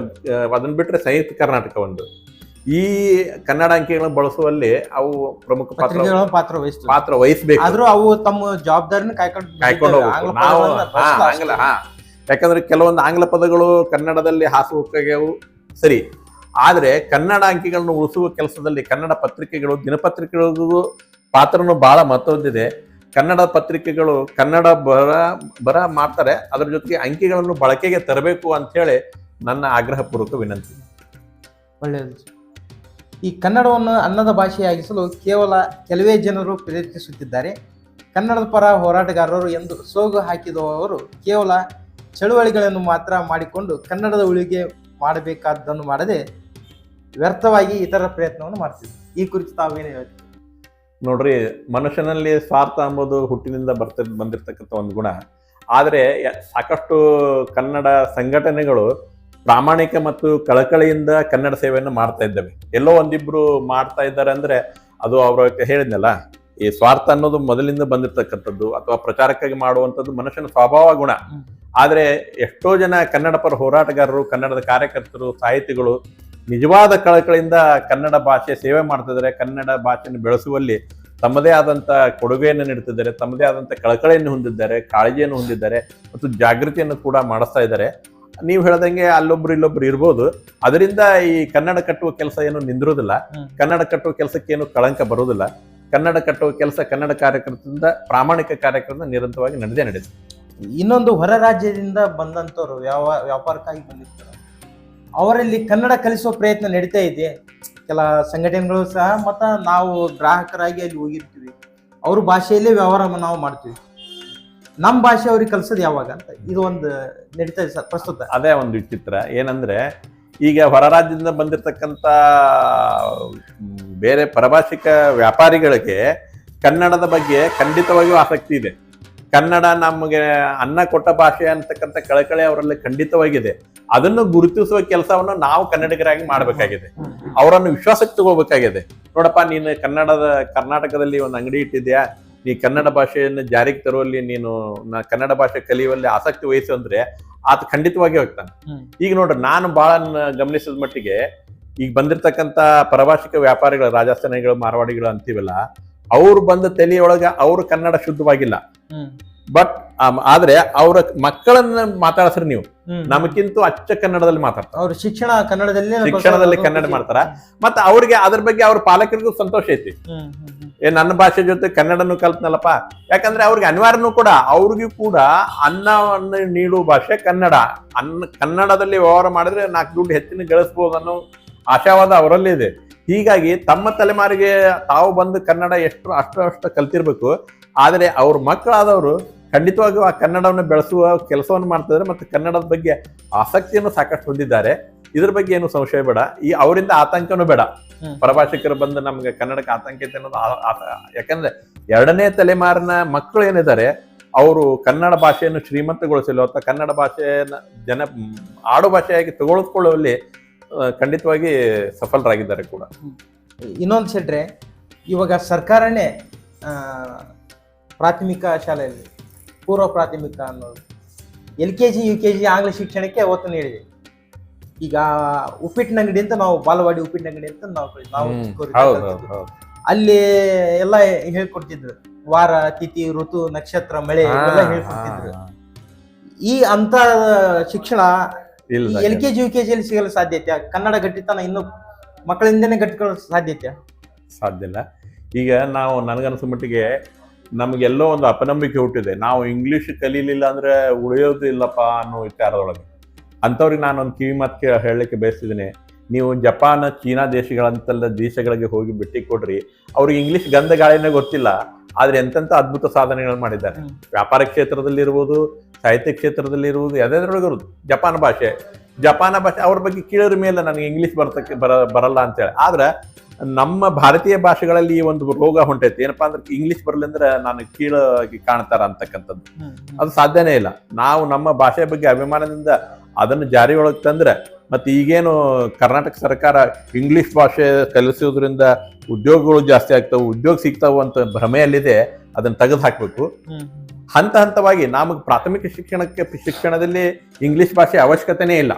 ಅದನ್ನ ಬಿಟ್ಟರೆ ಸಂಯುಕ್ತ ಕರ್ನಾಟಕ ಒಂದು. ಈ ಕನ್ನಡ ಅಂಕಿಗಳನ್ನು ಬಳಸುವಲ್ಲಿ ಅವು ಪ್ರಮುಖ ಪಾತ್ರ ಪಾತ್ರ ವಹಿಸ್ತವೆ. ಪಾತ್ರ ವಹಿಸಬೇಕು. ಆದ್ರೂ ಅವು ತಮ್ಮ ಜವಾಬ್ದಾರಿನ ಕಾಯ್ಕೊಂಡು ಕಾಯ್ಕೊಂಡು ಹೋಗ್ಬೇಕು. ನಾವು ಹಾ, ಆಂಗ್ಲ ಹಾ. ಯಾಕಂದ್ರೆ ಕೆಲವೊಂದು ಆಂಗ್ಲ ಪದಗಳು ಕನ್ನಡದಲ್ಲಿ ಹಾಸುಹೊಕ್ಕಾಗ್ಯವು ಸರಿ. ಆದ್ರೆ ಕನ್ನಡ ಅಂಕಿಗಳನ್ನು ಉಳಿಸುವ ಕೆಲಸದಲ್ಲಿ ಕನ್ನಡ ಪತ್ರಿಕೆಗಳು ದಿನಪತ್ರಿಕೆಗಳಿಗೂ ಪಾತ್ರನೂ ಬಹಳ ಮಹತ್ವದ್ದಿದೆ. ಕನ್ನಡ ಪತ್ರಿಕೆಗಳು ಕನ್ನಡ ಬರ ಬರ ಮಾಡ್ತಾರೆ. ಅದರ ಜೊತೆಗೆ ಅಂಕಿಗಳನ್ನು ಬಳಕೆಗೆ ತರಬೇಕು ಅಂತ ಹೇಳಿ ನನ್ನ ಆಗ್ರಹಪೂರ್ವಕ ವಿನಂತಿ. ಒಳ್ಳೆಯದು. ಈ ಕನ್ನಡವನ್ನು ಅನ್ನದ ಭಾಷೆಯಾಗಿಸಲು ಕೇವಲ ಕೆಲವೇ ಜನರು ಪ್ರಯತ್ನಿಸುತ್ತಿದ್ದಾರೆ ಕನ್ನಡದ ಪರ ಹೋರಾಟಗಾರರು ಎಂದು ಸೋಗು ಹಾಕಿದವರು ಕೇವಲ ಚಳುವಳಿಗಳನ್ನು ಮಾತ್ರ ಮಾಡಿಕೊಂಡು ಕನ್ನಡದ ಉಳಿಗೆ ಮಾಡಬೇಕಾದ್ದನ್ನು ಮಾಡದೆ ವ್ಯರ್ಥವಾಗಿ ಇತರ ಪ್ರಯತ್ನವನ್ನು ಮಾಡ್ತಿದ್ರು ಈ ಕುರಿತು ತಾವೇನು ಹೇಳ್ತೀವಿ ನೋಡ್ರಿ, ಮನುಷ್ಯನಲ್ಲಿ ಸ್ವಾರ್ಥ ಎಂಬುದು ಹುಟ್ಟಿನಿಂದ ಬರ್ತ ಬಂದಿರತಕ್ಕಂಥ ಒಂದು ಗುಣ. ಆದರೆ ಸಾಕಷ್ಟು ಕನ್ನಡ ಸಂಘಟನೆಗಳು ಪ್ರಾಮಾಣಿಕ ಮತ್ತು ಕಳಕಳಿಯಿಂದ ಕನ್ನಡ ಸೇವೆಯನ್ನು ಮಾಡ್ತಾ ಇದ್ದೇವೆ. ಎಲ್ಲೋ ಒಂದಿಬ್ರು ಮಾಡ್ತಾ ಇದ್ದಾರೆ ಅಂದ್ರೆ ಅದು ಅವ್ರ ಹೇಳಿದ್ನಲ್ಲ, ಈ ಸ್ವಾರ್ಥ ಅನ್ನೋದು ಮೊದಲಿಂದ ಬಂದಿರತಕ್ಕಂಥದ್ದು ಅಥವಾ ಪ್ರಚಾರಕ್ಕಾಗಿ ಮಾಡುವಂಥದ್ದು ಮನುಷ್ಯನ ಸ್ವಭಾವ ಗುಣ. ಆದರೆ ಎಷ್ಟೋ ಜನ ಕನ್ನಡ ಪರ ಹೋರಾಟಗಾರರು, ಕನ್ನಡದ ಕಾರ್ಯಕರ್ತರು, ಸಾಹಿತಿಗಳು ನಿಜವಾದ ಕಳಕಳಿಯಿಂದ ಕನ್ನಡ ಭಾಷೆ ಸೇವೆ ಮಾಡ್ತಿದ್ದಾರೆ ಕನ್ನಡ ಭಾಷೆಯನ್ನು ಬೆಳೆಸುವಲ್ಲಿ ತಮ್ಮದೇ ಆದಂಥ ಕೊಡುಗೆಯನ್ನು ನೀಡುತ್ತಿದ್ದಾರೆ, ತಮ್ಮದೇ ಆದಂಥ ಕಳಕಳಿಯನ್ನು ಹೊಂದಿದ್ದಾರೆ, ಕಾಳಜಿಯನ್ನು ಹೊಂದಿದ್ದಾರೆ ಮತ್ತು ಜಾಗೃತಿಯನ್ನು ಕೂಡ ಮಾಡಿಸ್ತಾ ಇದ್ದಾರೆ. ನೀವು ಹೇಳ್ದಂಗೆ ಅಲ್ಲೊಬ್ರು ಇಲ್ಲೊಬ್ರು ಇರ್ಬೋದು. ಅದರಿಂದ ಈ ಕನ್ನಡ ಕಟ್ಟುವ ಕೆಲಸ ಏನು ನಿಂದಿರೋದಿಲ್ಲ. ಕನ್ನಡ ಕಟ್ಟುವ ಕೆಲಸಕ್ಕೆ ಏನು ಕಳಂಕ ಬರೋದಿಲ್ಲ. ಕನ್ನಡ ಕಟ್ಟುವ ಕೆಲಸ ಕನ್ನಡ ಕಾರ್ಯಕ್ರಮದಿಂದ ಪ್ರಾಮಾಣಿಕ ಕಾರ್ಯಕ್ರಮ ನಿರಂತರವಾಗಿ ನಡೆದೇ ನಡೆದಿದೆ. ಇನ್ನೊಂದು ಹೊರ ರಾಜ್ಯದಿಂದ ಬಂದಂಥವ್ರು ಯಾವ ವ್ಯಾಪಾರಕ್ಕಾಗಿ ಬಂದಿರ್ತಾರೆ? ಅವರಲ್ಲಿ ಕನ್ನಡ ಕಲಿಸುವ ಪ್ರಯತ್ನ ನಡೀತಾ ಇದೆ. ಕೆಲ ಸಂಘಟನೆಗಳು ಸಹ ಮತ್ತ ನಾವು ಗ್ರಾಹಕರಾಗಿ ಅಲ್ಲಿ ಹೋಗಿರ್ತೀವಿ. ಅವ್ರ ಭಾಷೆಯಲ್ಲೇ ವ್ಯವಹಾರ ನಾವು ಮಾಡ್ತೀವಿ. ನಮ್ಮ ಭಾಷೆ ಅವ್ರಿಗೆ ಕಲ್ಸೋದು ಯಾವಾಗ ಅಂತ ಇದು ಒಂದು ನಡೀತಾ ಇದೆ ಸರ್ ಪ್ರಸ್ತುತ. ಅದೇ ಒಂದು ವಿಚಿತ್ರ. ಏನಂದ್ರೆ, ಈಗ ಹೊರ ರಾಜ್ಯದಿಂದ ಬಂದಿರತಕ್ಕಂತ ಬೇರೆ ಪರಭಾಷಿಕ ವ್ಯಾಪಾರಿಗಳಿಗೆ ಕನ್ನಡದ ಬಗ್ಗೆ ಖಂಡಿತವಾಗಿಯೂ ಆಸಕ್ತಿ ಇದೆ. ಕನ್ನಡ ನಮಗೆ ಅನ್ನ ಕೊಟ್ಟ ಭಾಷೆ ಅಂತಕ್ಕಂಥ ಕಳಕಳಿ ಅವರಲ್ಲಿ ಖಂಡಿತವಾಗಿದೆ. ಅದನ್ನು ಗುರುತಿಸುವ ಕೆಲಸವನ್ನು ನಾವು ಕನ್ನಡಿಗರಾಗಿ ಮಾಡಬೇಕಾಗಿದೆ. ಅವರನ್ನು ವಿಶ್ವಾಸಕ್ಕೆ ತಗೋಬೇಕಾಗಿದೆ. ನೋಡಪ್ಪ, ನೀನು ಕನ್ನಡದ, ಕರ್ನಾಟಕದಲ್ಲಿ ಒಂದು ಅಂಗಡಿ ಇಟ್ಟಿದ್ಯಾ? ನೀ ಕನ್ನಡ ಭಾಷೆಯನ್ನು ಜಾರಿಗೆ ತರುವಲ್ಲಿ ನೀನು ನಾ ಕನ್ನಡ ಭಾಷೆ ಕಲಿಯುವಲ್ಲಿ ಆಸಕ್ತಿ ವಹಿಸು ಅಂದ್ರೆ ಆತ ಖಂಡಿತವಾಗಿ ಹೋಗ್ತಾನೆ. ಈಗ ನೋಡ್ರಿ ನಾನು ಬಹಳ ಗಮನಿಸಿದ ಮಟ್ಟಿಗೆ ಈಗ ಬಂದಿರತಕ್ಕಂತ ಪರಭಾಷಿಕ ವ್ಯಾಪಾರಿಗಳು ರಾಜಸ್ಥಾನಿಗಳು ಮಾರವಾಡಿಗಳು ಅಂತೀವಲ್ಲ ಅವ್ರು ಬಂದ ತಲೆಯೊಳಗ ಅವ್ರ ಕನ್ನಡ ಶುದ್ಧವಾಗಿಲ್ಲ. ಬಟ್ ಆದ್ರೆ ಅವರ ಮಕ್ಕಳನ್ನ ಮಾತಾಡ್ಸ್ರಿ ನೀವು. ನಮಗಿಂತ ಅಚ್ಚ ಕನ್ನಡದಲ್ಲಿ ಮಾತಾಡ್ತಾರೆ. ಅವ್ರ ಶಿಕ್ಷಣ ಕನ್ನಡದಲ್ಲಿ ಶಿಕ್ಷಣದಲ್ಲಿ ಕನ್ನಡ ಮಾಡ್ತಾರ. ಮತ್ತೆ ಅವ್ರಿಗೆ ಅದ್ರ ಬಗ್ಗೆ ಅವ್ರ ಪಾಲಕರಿಗೂ ಸಂತೋಷ ಐತಿ. ಏ ನನ್ನ ಭಾಷೆ ಜೊತೆ ಕನ್ನಡನು ಕಲ್ತ್ನಲ್ಲಪ್ಪ. ಯಾಕಂದ್ರೆ ಅವ್ರಿಗೆ ಅನಿವಾರ್ಯನು ಕೂಡ ಅವ್ರಿಗೂ ಕೂಡ ಅನ್ನವನ್ನು ನೀಡುವ ಭಾಷೆ ಕನ್ನಡ. ಅನ್ನ ಕನ್ನಡದಲ್ಲಿ ವ್ಯವಹಾರ ಮಾಡಿದ್ರೆ ನಾಲ್ಕು ದುಡ್ಡು ಹೆಚ್ಚಿನ ಗಳಿಸ್ಬೋದು ಅನ್ನೋ ಆಶಾವಾದ ಅವರಲ್ಲಿ ಇದೆ. ಹೀಗಾಗಿ ತಮ್ಮ ತಲೆಮಾರಿಗೆ ತಾವು ಬಂದು ಕನ್ನಡ ಎಷ್ಟು ಅಷ್ಟು ಅಷ್ಟು ಕಲ್ತಿರ್ಬೇಕು. ಆದರೆ ಅವ್ರ ಮಕ್ಕಳಾದವರು ಖಂಡಿತವಾಗಿಯೂ ಆ ಕನ್ನಡವನ್ನು ಬೆಳೆಸುವ ಕೆಲಸವನ್ನು ಮಾಡ್ತಿದ್ದಾರೆ ಮತ್ತು ಕನ್ನಡದ ಬಗ್ಗೆ ಆಸಕ್ತಿಯನ್ನು ಸಾಕಷ್ಟು ಹೊಂದಿದ್ದಾರೆ. ಇದ್ರ ಬಗ್ಗೆ ಏನು ಸಂಶಯ ಬೇಡ. ಈ ಅವರಿಂದ ಆತಂಕನೂ ಬೇಡ. ಪರಭಾಷಿಕರು ಬಂದು ನಮ್ಗೆ ಕನ್ನಡಕ್ಕೆ ಆತಂಕ ಐತೆ ಅನ್ನೋದು ಯಾಕಂದ್ರೆ ಎರಡನೇ ತಲೆಮಾರಿನ ಮಕ್ಕಳು ಏನಿದ್ದಾರೆ ಅವರು ಕನ್ನಡ ಭಾಷೆಯನ್ನು ಶ್ರೀಮಂತಗೊಳಿಸಲು ಅಥವಾ ಕನ್ನಡ ಭಾಷೆಯನ್ನ ಜನ ಆಡು ಭಾಷೆಯಾಗಿ ತಗೊಳ್ಕೊಳ್ಳುವಲ್ಲಿ ಖಂಡಿತವಾಗಿ ಸಫಲರಾಗಿದ್ದಾರೆ ಕೂಡ. ಇನ್ನೊಂದು ಸೆಟ್ರೆ ಇವಾಗ ಸರ್ಕಾರನೇ ಪ್ರಾಥಮಿಕ ಶಾಲೆಯಲ್ಲಿ ಪೂರ್ವ ಪ್ರಾಥಮಿಕ ಅನ್ನೋದು. L K G U K G ಆಂಗ್ಲ ಶಿಕ್ಷಣಕ್ಕೆ ಒತ್ತು ನೀಡಿದೆ. ಈಗ ಉಪ್ಪಿಟ್ಟಿನ ಅಂಗಡಿ ಅಂತ ನಾವು ಬಾಲವಾಡಿ ಉಪ್ಪಿಟ್ಟಿನ ಅಂಗಡಿ ಅಂತ ನಾವು ನಾವು. ಚಿಕ್ಕವ್ರಿದ್ದಾಗ ಅಲ್ಲಿ ಎಲ್ಲ ಹೇಳ್ಕೊಡ್ತಿದ್ರು. ವಾರ ತಿಥಿ ಋತು ನಕ್ಷತ್ರ ಮಳೆ ಎಲ್ಲ ಹೇಳ್ಕೊಡ್ತಿದ್ರು. ಈ ಅಂತ ಶಿಕ್ಷಣ L K G U K ಜಿಯಲ್ಲಿ ಸಿಗಲು ಸಾಧ್ಯತೆ ಕನ್ನಡ ಗಟ್ಟಿತನ ಇನ್ನು ಮಕ್ಕಳಿಂದನೇ ಗಟ್ಟಿಕೊಳ್ಳೋ ಸಾಧ್ಯತೆ ಸಾಧ್ಯ ಇಲ್ಲ. ಈಗ ನಾವು ನನಗನ್ಸೋ ಮಟ್ಟಿಗೆ ನಮಗೆಲ್ಲೋ ಒಂದು ಅಪನಂಬಿಕೆ ಹುಟ್ಟಿದೆ. ನಾವು ಇಂಗ್ಲೀಷ್ ಕಲೀಲಿಲ್ಲ ಅಂದ್ರೆ ಉಳಿಯೋದು ಇಲ್ಲಪ್ಪ ಅನ್ನೋ ವಿಚಾರದೊಳಗೆ. ಅಂಥವ್ರಿಗೆ ನಾನು ಒಂದು ಕಿವಿ ಮಾತು ಹೇಳಲಿಕ್ಕೆ ಬಯಸ್ತಿದ್ದೀನಿ. ನೀವು ಜಪಾನ್ ಚೀನಾ ದೇಶಗಳಂತೆಲ್ಲ ದೇಶಗಳಿಗೆ ಹೋಗಿ ಭೇಟಿ ಕೊಡ್ರಿ. ಅವ್ರಿಗೆ ಇಂಗ್ಲೀಷ್ ಗಂಧ ಗಾಳಿನೇ ಗೊತ್ತಿಲ್ಲ. ಆದ್ರೆ ಎಂತೆಂಥ ಅದ್ಭುತ ಸಾಧನೆಗಳನ್ನು ಮಾಡಿದ್ದಾರೆ. ವ್ಯಾಪಾರ ಕ್ಷೇತ್ರದಲ್ಲಿ ಇರ್ಬೋದು ಸಾಹಿತ್ಯ ಕ್ಷೇತ್ರದಲ್ಲಿ ಇರ್ಬೋದು. ಯಾವುದಾದ್ರೊಳಗೆ ಇರೋದು ಜಪಾನ್ ಭಾಷೆ. ಜಪಾನ ಭಾಷೆ ಅವ್ರ ಬಗ್ಗೆ ಕೇಳೋರ ಮೇಲೆ ನನಗೆ ಇಂಗ್ಲೀಷ್ ಬರ್ತಕ್ಕೆ ಬರ ಬರಲ್ಲ ಅಂತೇಳಿ. ಆದ್ರೆ ನಮ್ಮ ಭಾರತೀಯ ಭಾಷೆಗಳಲ್ಲಿ ಈ ಒಂದು ರೋಗ ಹೊಂಟೈತಿ. ಏನಪ್ಪಾ ಅಂದ್ರೆ ಇಂಗ್ಲಿಷ್ ಬರ್ಲಿಂದ್ರೆ ನಾನು ಕೀಳಾಗಿ ಕಾಣ್ತಾರ ಅಂತಕ್ಕಂಥದ್ದು. ಅದು ಸಾಧ್ಯನೇ ಇಲ್ಲ. ನಾವು ನಮ್ಮ ಭಾಷೆ ಬಗ್ಗೆ ಅಭಿಮಾನದಿಂದ ಅದನ್ನು ಜಾರಿ ಒಳಗೆ ತಂದ್ರೆ ಮತ್ತೆ ಈಗೇನು ಕರ್ನಾಟಕ ಸರ್ಕಾರ ಇಂಗ್ಲಿಷ್ ಭಾಷೆ ಕಲಿಸೋದ್ರಿಂದ ಉದ್ಯೋಗಗಳು ಜಾಸ್ತಿ ಆಗ್ತಾವೆ ಉದ್ಯೋಗ ಸಿಗ್ತಾವು ಅಂತ ಭ್ರಮೆಯಲ್ಲಿದೆ ಅದನ್ನ ತೆಗೆದು ಹಾಕಬೇಕು. ಹಂತ ಹಂತವಾಗಿ ನಮಗೆ ಪ್ರಾಥಮಿಕ ಶಿಕ್ಷಣಕ್ಕೆ ಶಿಕ್ಷಣದಲ್ಲಿ ಇಂಗ್ಲಿಷ್ ಭಾಷೆ ಅವಶ್ಯಕತೆನೇ ಇಲ್ಲ.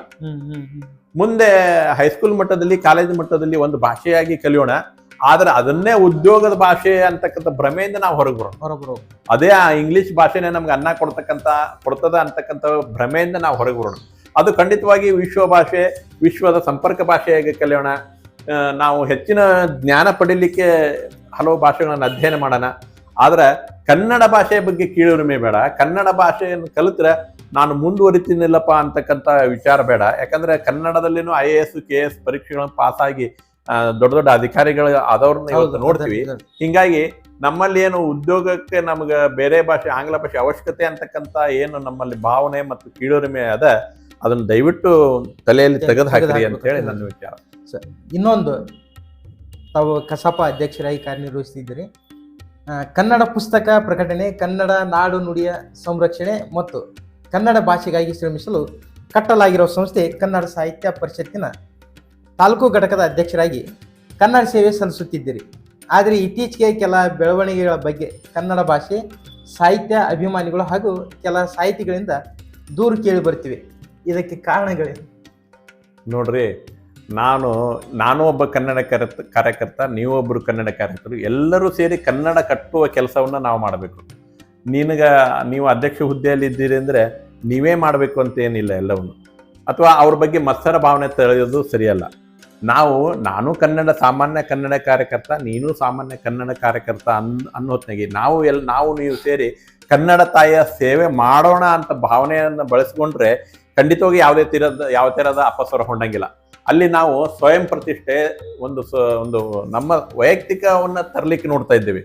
ಮುಂದೆ ಹೈಸ್ಕೂಲ್ ಮಟ್ಟದಲ್ಲಿ ಕಾಲೇಜ್ ಮಟ್ಟದಲ್ಲಿ ಒಂದು ಭಾಷೆಯಾಗಿ ಕಲಿಯೋಣ. ಆದ್ರೆ ಅದನ್ನೇ ಉದ್ಯೋಗದ ಭಾಷೆ ಅಂತಕ್ಕಂಥ ಭ್ರಮೆಯಿಂದ ನಾವು ಹೊರಗೆ ಬರೋಣ. ಹೊರಬರು ಅದೇ ಆ ಇಂಗ್ಲಿಷ್ ಭಾಷೆನೇ ನಮ್ಗೆ ಅನ್ನ ಕೊಡ್ತಕ್ಕಂಥ ಕೊಡ್ತದ ಅಂತಕ್ಕಂಥ ಭ್ರಮೆಯಿಂದ ನಾವು ಹೊರಗೆ ಬರೋಣ. ಅದು ಖಂಡಿತವಾಗಿ ವಿಶ್ವ ಭಾಷೆ ವಿಶ್ವದ ಸಂಪರ್ಕ ಭಾಷೆಯಾಗಿ ಕಲಿಯೋಣ. ನಾವು ಹೆಚ್ಚಿನ ಜ್ಞಾನ ಪಡೀಲಿಕ್ಕೆ ಹಲವು ಭಾಷೆಗಳನ್ನು ಅಧ್ಯಯನ ಮಾಡೋಣ. ಆದ್ರೆ ಕನ್ನಡ ಭಾಷೆಯ ಬಗ್ಗೆ ಕೀಳುರಿಮೆ ಬೇಡ. ಕನ್ನಡ ಭಾಷೆಯನ್ನು ಕಲಿತ್ರೆ ನಾನು ಮುಂದುವರಿತೀನಿಲ್ಲಪ್ಪ ಅಂತಕ್ಕಂಥ ವಿಚಾರ ಬೇಡ. ಯಾಕಂದ್ರೆ ಕನ್ನಡದಲ್ಲಿನೂ I A S K S ಪರೀಕ್ಷೆಗಳನ್ನು ಪಾಸ್ ಆಗಿ ದೊಡ್ಡ ದೊಡ್ಡ ಅಧಿಕಾರಿಗಳು ಆದವ್ರನ್ನ ಇವತ್ತು ನೋಡ್ತೀವಿ. ಹಿಂಗಾಗಿ ನಮ್ಮಲ್ಲಿ ಏನು ಉದ್ಯೋಗಕ್ಕೆ ನಮ್ಗೆ ಬೇರೆ ಭಾಷೆ ಆಂಗ್ಲ ಭಾಷೆ ಅವಶ್ಯಕತೆ ಅಂತಕ್ಕಂಥ ಏನು ನಮ್ಮಲ್ಲಿ ಭಾವನೆ ಮತ್ತು ಕೀಳುರಿಮೆ ಅದ ಅದನ್ನ ದಯವಿಟ್ಟು ತಲೆಯಲ್ಲಿ ತೆಗೆದು ಹಾಕಿರಿ ಅಂತ ಹೇಳಿ ನನ್ನ ವಿಚಾರ. ಇನ್ನೊಂದು ತಾವು ಕಸಾಪ ಅಧ್ಯಕ್ಷರಾಗಿ ಕಾರ್ಯನಿರ್ವಹಿಸ್ತಿದ್ದೀರಿ ಕನ್ನಡ ಪುಸ್ತಕ ಪ್ರಕಟಣೆ ಕನ್ನಡ ನಾಡು ನುಡಿಯ ಸಂರಕ್ಷಣೆ ಮತ್ತು ಕನ್ನಡ ಭಾಷೆಗಾಗಿ ಶ್ರಮಿಸಲು ಕಟ್ಟಲಾಗಿರುವ ಸಂಸ್ಥೆ ಕನ್ನಡ ಸಾಹಿತ್ಯ ಪರಿಷತ್ತಿನ ತಾಲೂಕು ಘಟಕದ ಅಧ್ಯಕ್ಷರಾಗಿ ಕನ್ನಡ ಸೇವೆ ಸಲ್ಲಿಸುತ್ತಿದ್ದೀರಿ. ಆದರೆ ಇತ್ತೀಚೆಗೆ ಕೆಲ ಬೆಳವಣಿಗೆಗಳ ಬಗ್ಗೆ ಕನ್ನಡ ಭಾಷೆ, ಸಾಹಿತ್ಯ ಅಭಿಮಾನಿಗಳು ಹಾಗೂ ಕೆಲ ಸಾಹಿತಿಗಳಿಂದ ದೂರು ಕೇಳಿ ಬರ್ತೀವಿ ಇದಕ್ಕೆ ಕಾರಣಗಳೇನು? ನೋಡ್ರಿ, ನಾನು ನಾನು ಒಬ್ಬ ಕನ್ನಡ ಕರೆತ, ಕಾರ್ಯಕರ್ತ, ನೀವೊಬ್ಬರು ಕನ್ನಡ ಕಾರ್ಯಕರ್ತರು, ಎಲ್ಲರೂ ಸೇರಿ ಕನ್ನಡ ಕಟ್ಟುವ ಕೆಲಸವನ್ನು ನಾವು ಮಾಡಬೇಕು. ನಿನಗ, ನೀವು ಅಧ್ಯಕ್ಷ ಹುದ್ದೆಯಲ್ಲಿ ಇದ್ದೀರಿ ಅಂದ್ರೆ ನೀವೇ ಮಾಡಬೇಕು ಅಂತ ಏನಿಲ್ಲ ಎಲ್ಲವನ್ನು. ಅಥವಾ ಅವ್ರ ಬಗ್ಗೆ ಮತ್ಸರ ಭಾವನೆ ತಳೆಯೋದು ಸರಿಯಲ್ಲ. ನಾವು ನಾನು ಕನ್ನಡ ಸಾಮಾನ್ಯ ಕನ್ನಡ ಕಾರ್ಯಕರ್ತ ನೀನು ಸಾಮಾನ್ಯ ಕನ್ನಡ ಕಾರ್ಯಕರ್ತ ಅನ್ ಅನ್ನೋತ್ನಾಗಿ ನಾವು ಎಲ್ ನಾವು ನೀವು ಸೇರಿ ಕನ್ನಡ ತಾಯಿಯ ಸೇವೆ ಮಾಡೋಣ ಅಂತ ಭಾವನೆಯನ್ನು ಬಳಸ್ಕೊಂಡ್ರೆ ಖಂಡಿತವಾಗಿ ಯಾವುದೇ ತೀರದ ಯಾವ ಥರದ ಅಪಸ್ವರ ಹೊಂಡಂಗಿಲ್ಲ. ಅಲ್ಲಿ ನಾವು ಸ್ವಯಂ ಪ್ರತಿಷ್ಠೆ ಒಂದು ಒಂದು ನಮ್ಮ ವೈಯಕ್ತಿಕವನ್ನ ತರಲಿಕ್ಕೆ ನೋಡ್ತಾ ಇದ್ದೇವೆ.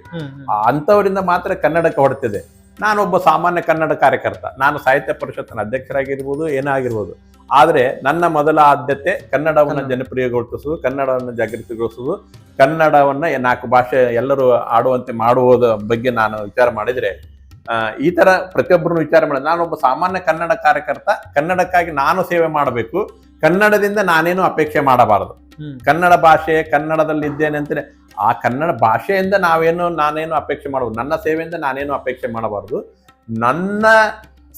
ಅಂಥವರಿಂದ ಮಾತ್ರ ಕನ್ನಡಕ್ಕೆ ಹೊಡ್ತಿದೆ ನಾನೊಬ್ಬ ಸಾಮಾನ್ಯ ಕನ್ನಡ ಕಾರ್ಯಕರ್ತ. ನಾನು ಸಾಹಿತ್ಯ ಪರಿಷತ್ತಿನ ಅಧ್ಯಕ್ಷರಾಗಿರ್ಬೋದು ಏನೇ ಆಗಿರ್ಬೋದು ಆದರೆ ನನ್ನ ಮೊದಲ ಆದ್ಯತೆ ಕನ್ನಡವನ್ನು ಕನ್ನಡ. ಜನಪ್ರಿಯಗೊಳಿಸುವುದು ಕನ್ನಡವನ್ನು ಜಾಗೃತಿಗೊಳಿಸುವುದು ಕನ್ನಡವನ್ನ ನಾಲ್ಕು ಭಾಷೆ ಎಲ್ಲರೂ ಆಡುವಂತೆ ಮಾಡುವುದ ಬಗ್ಗೆ ನಾನು ವಿಚಾರ ಮಾಡಿದ್ರೆ ಆ, ಈ ಥರ ಪ್ರತಿಯೊಬ್ಬರನ್ನು ವಿಚಾರ ಮಾಡಿ ನಾನೊಬ್ಬ ಸಾಮಾನ್ಯ ಕನ್ನಡ ಕಾರ್ಯಕರ್ತ ಕನ್ನಡಕ್ಕಾಗಿ ನಾನು ಸೇವೆ ಮಾಡಬೇಕು ಕನ್ನಡದಿಂದ ನಾನೇನು ಅಪೇಕ್ಷೆ ಮಾಡಬಾರದು. ಕನ್ನಡ ಭಾಷೆ ಕನ್ನಡದಲ್ಲಿ ಇದ್ದೇನೆ ಅಂತಾರೆ ಆ ಕನ್ನಡ ಭಾಷೆಯಿಂದ ನಾವೇನು, ನಾನೇನು ಅಪೇಕ್ಷೆ ಮಾಡಬಹುದು ನನ್ನ ಸೇವೆಯಿಂದ ನಾನೇನು ಅಪೇಕ್ಷೆ ಮಾಡಬಾರದು. ನನ್ನ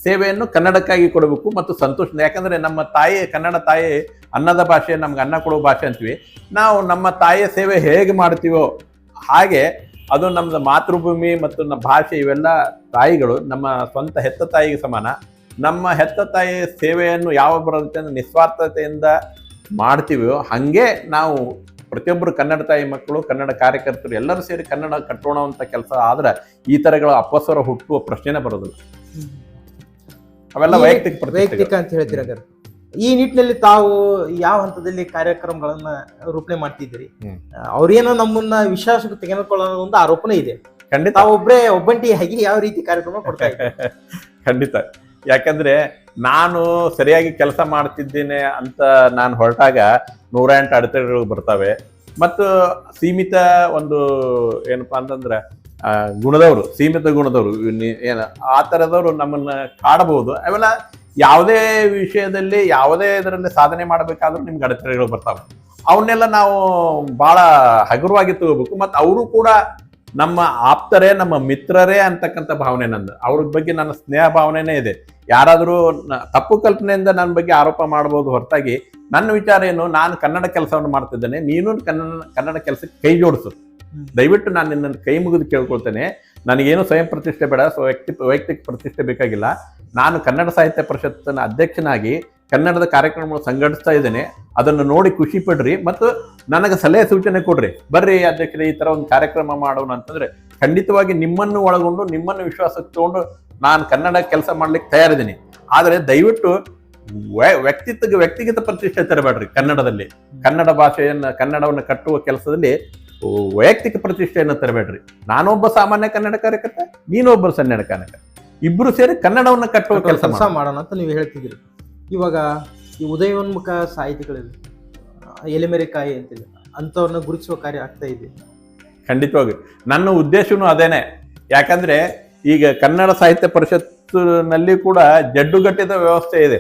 ಸೇವೆಯನ್ನು ಕನ್ನಡಕ್ಕಾಗಿ ಕೊಡಬೇಕು ಮತ್ತು ಸಂತೋಷ ಯಾಕಂದ್ರೆ ನಮ್ಮ ತಾಯಿ, ಕನ್ನಡ ತಾಯಿ ಅನ್ನದ ಭಾಷೆ, ನಮ್ಗೆ ಅನ್ನ ಕೊಡುವ ಭಾಷೆ ಅಂತೀವಿ. ನಾವು ನಮ್ಮ ತಾಯಿಯ ಸೇವೆ ಹೇಗೆ ಮಾಡ್ತೀವೋ ಹಾಗೆ ಅದು ನಮ್ಮದು ಮಾತೃಭೂಮಿ ಮತ್ತು ನಮ್ಮ ಭಾಷೆ ಇವೆಲ್ಲ ತಾಯಿಗಳು, ನಮ್ಮ ಸ್ವಂತ ಹೆತ್ತ ತಾಯಿಗೆ ಸಮಾನ. ನಮ್ಮ ಹೆತ್ತ ತಾಯಿ ಸೇವೆಯನ್ನು ಯಾವ ಬರುತ್ತೆ ನಿಸ್ವಾರ್ಥತೆಯಿಂದ ಮಾಡ್ತೀವೋ ಹಾಗೆ ನಾವು ಪ್ರತಿಯೊಬ್ಬರು ಕನ್ನಡ ತಾಯಿ ಮಕ್ಕಳು ಕನ್ನಡ ಕಾರ್ಯಕರ್ತರು ಎಲ್ಲರೂ ಸೇರಿ ಕನ್ನಡ ಕಟ್ಟೋಣ ಅಂತ ಕೆಲಸ ಆದ್ರೆ ಈ ತರಗಳ ಅಪಸ್ವರ ಹುಟ್ಟುವ ಪ್ರಶ್ನೆನೇ ಬರೋದಿಲ್ಲ ಅವೆಲ್ಲ ವೈಯಕ್ತಿಕ. ವೈಯಕ್ತಿಕ ಅಂತ ಹೇಳ್ತೀರ. ಈ ನಿಟ್ಟಿನಲ್ಲಿ ತಾವು ಯಾವ ಹಂತದಲ್ಲಿ ಕಾರ್ಯಕ್ರಮಗಳನ್ನ ರೂಪಣೆ ಮಾಡ್ತಿದ್ದೀರಿ. ಅವ್ರೇನೋ ನಮ್ಮನ್ನ ವಿಶ್ವಾಸಕ್ಕೆ ತೆಗೆದುಕೊಳ್ಳೋ ಒಂದು ಆರೋಪನೇ ಇದೆ ಖಂಡಿತ ತಾವೊಬ್ರೇ ಒಬ್ಬಂಟಿಯಾಗಿ ಯಾವ ರೀತಿ ಕಾರ್ಯಕ್ರಮ ಕೊಡ್ತಾ ಇದ್ದೀರಿ ಖಂಡಿತ ಯಾಕಂದ್ರೆ ನಾನು ಸರಿಯಾಗಿ ಕೆಲಸ ಮಾಡ್ತಿದ್ದೇನೆ ಅಂತ ನಾನು ಹೊರಟಾಗ ನೂರ ಎಂಟು ಅಡೆತಡೆಗಳು ಬರ್ತವೆ. ಮತ್ತು ಸೀಮಿತ ಒಂದು ಏನಪ್ಪ ಅಂತಂದ್ರೆ ಗುಣದವರು, ಸೀಮಿತ ಗುಣದವರು ಏನು ಆ ಥರದವರು ನಮ್ಮನ್ನು ಕಾಡಬಹುದು. ಅವೆಲ್ಲ ಯಾವುದೇ ವಿಷಯದಲ್ಲಿ, ಯಾವುದೇ ಇದರಲ್ಲಿ ಸಾಧನೆ ಮಾಡಬೇಕಾದ್ರೂ ನಿಮ್ಗೆ ಅಡೆತಡೆಗಳು ಬರ್ತಾವೆ. ಅವನ್ನೆಲ್ಲ ನಾವು ಭಾಳ ಹಗುರವಾಗಿ ತಗೋಬೇಕು. ಮತ್ತು ಅವರು ಕೂಡ ನಮ್ಮ ಆಪ್ತರೇ, ನಮ್ಮ ಮಿತ್ರರೇ ಅಂತಕ್ಕಂಥ ಭಾವನೆ ನಂದು. ಅವ್ರ ಬಗ್ಗೆ ನನ್ನ ಸ್ನೇಹ ಭಾವನೆನೇ ಇದೆ. ಯಾರಾದರೂ ತಪ್ಪು ಕಲ್ಪನೆಯಿಂದ ನನ್ನ ಬಗ್ಗೆ ಆರೋಪ ಮಾಡಬಹುದು ಹೊರತಾಗಿ ನನ್ನ ವಿಚಾರ ಏನು? ನಾನು ಕನ್ನಡ ಕೆಲಸವನ್ನು ಮಾಡ್ತಿದ್ದೇನೆ. ನೀನು ಕನ್ನಡ ಕನ್ನಡ ಕೆಲಸಕ್ಕೆ ಕೈ ಜೋಡಿಸು. ದಯವಿಟ್ಟು ನಾನು ನಿನ್ನನ್ನು ಕೈ ಮುಗಿದು ಕೇಳ್ಕೊಳ್ತೇನೆ. ನನಗೇನು ಸ್ವಯಂ ಪ್ರತಿಷ್ಠೆ ಬೇಡ ಸೊ ವ್ಯಕ್ತಿ ವೈಯಕ್ತಿಕ ಪ್ರತಿಷ್ಠೆ ಬೇಕಾಗಿಲ್ಲ. ನಾನು ಕನ್ನಡ ಸಾಹಿತ್ಯ ಪರಿಷತ್ತಿನ ಅಧ್ಯಕ್ಷನಾಗಿ ಕನ್ನಡದ ಕಾರ್ಯಕ್ರಮಗಳು ಸಂಘಟಿಸ್ತಾ ಇದ್ದೇನೆ. ಅದನ್ನು ನೋಡಿ ಖುಷಿ ಪಡ್ರಿ ಮತ್ತು ನನಗೆ ಸಲಹೆ ಸೂಚನೆ ಕೊಡ್ರಿ. ಬರ್ರಿ ಅಧ್ಯಕ್ಷರೇ ಈ ಥರ ಒಂದು ಕಾರ್ಯಕ್ರಮ ಮಾಡೋಣ ಅಂತಂದ್ರೆ ಖಂಡಿತವಾಗಿ ನಿಮ್ಮನ್ನು ಒಳಗೊಂಡು ನಿಮ್ಮನ್ನು ವಿಶ್ವಾಸಕ್ಕೆ ತಗೊಂಡು ನಾನು ಕನ್ನಡ ಕೆಲಸ ಮಾಡ್ಲಿಕ್ಕೆ ತಯಾರಿದ್ದೀನಿ. ಆದರೆ ದಯವಿಟ್ಟು ವ್ಯ- ವ್ಯಕ್ತಿತ್ವ ವ್ಯಕ್ತಿಗತ ಪ್ರತಿಷ್ಠೆ ತರಬೇಡ್ರಿ ಕನ್ನಡದಲ್ಲಿ. ಕನ್ನಡ ಭಾಷೆಯನ್ನ ಕನ್ನಡವನ್ನು ಕಟ್ಟುವ ಕೆಲಸದಲ್ಲಿ ವೈಯಕ್ತಿಕ ಪ್ರತಿಷ್ಠೆಯನ್ನು ತರಬೇಡ್ರಿ. ನಾನೊಬ್ಬ ಸಾಮಾನ್ಯ ಕನ್ನಡ ಕಾರ್ಯಕರ್ತ ನೀನೊಬ್ಬ ಸನ್ನಡ ಕಾರ್ಯಕರ್ತ. ಇಬ್ರು ಸೇರಿ ಕನ್ನಡವನ್ನು ಕಟ್ಟುವ ಕೆಲಸ ಮಾಡೋಣ ಅಂತ ನೀವು ಹೇಳ್ತಿದ್ದೀರಿ. ಇವಾಗ ಈ ಉದಯೋನ್ಮುಖ ಸಾಹಿತಿಗಳಿವೆ ಎಲೆಮೆರೆಕಾಯಿ ಅಂತಿದೆ. ಅಂಥವ್ರನ್ನ ಗುರುತಿಸುವ ಕಾರ್ಯ ಆಗ್ತಾ ಇದೆ. ಖಂಡಿತವಾಗಿ ನನ್ನ ಉದ್ದೇಶವೂ ಅದೇನೆ. ಯಾಕಂದ್ರೆ ಈಗ ಕನ್ನಡ ಸಾಹಿತ್ಯ ಪರಿಷತ್ತಿನಲ್ಲಿ ಕೂಡ ಜಡ್ಡುಗಟ್ಟಿದ ವ್ಯವಸ್ಥೆ ಇದೆ.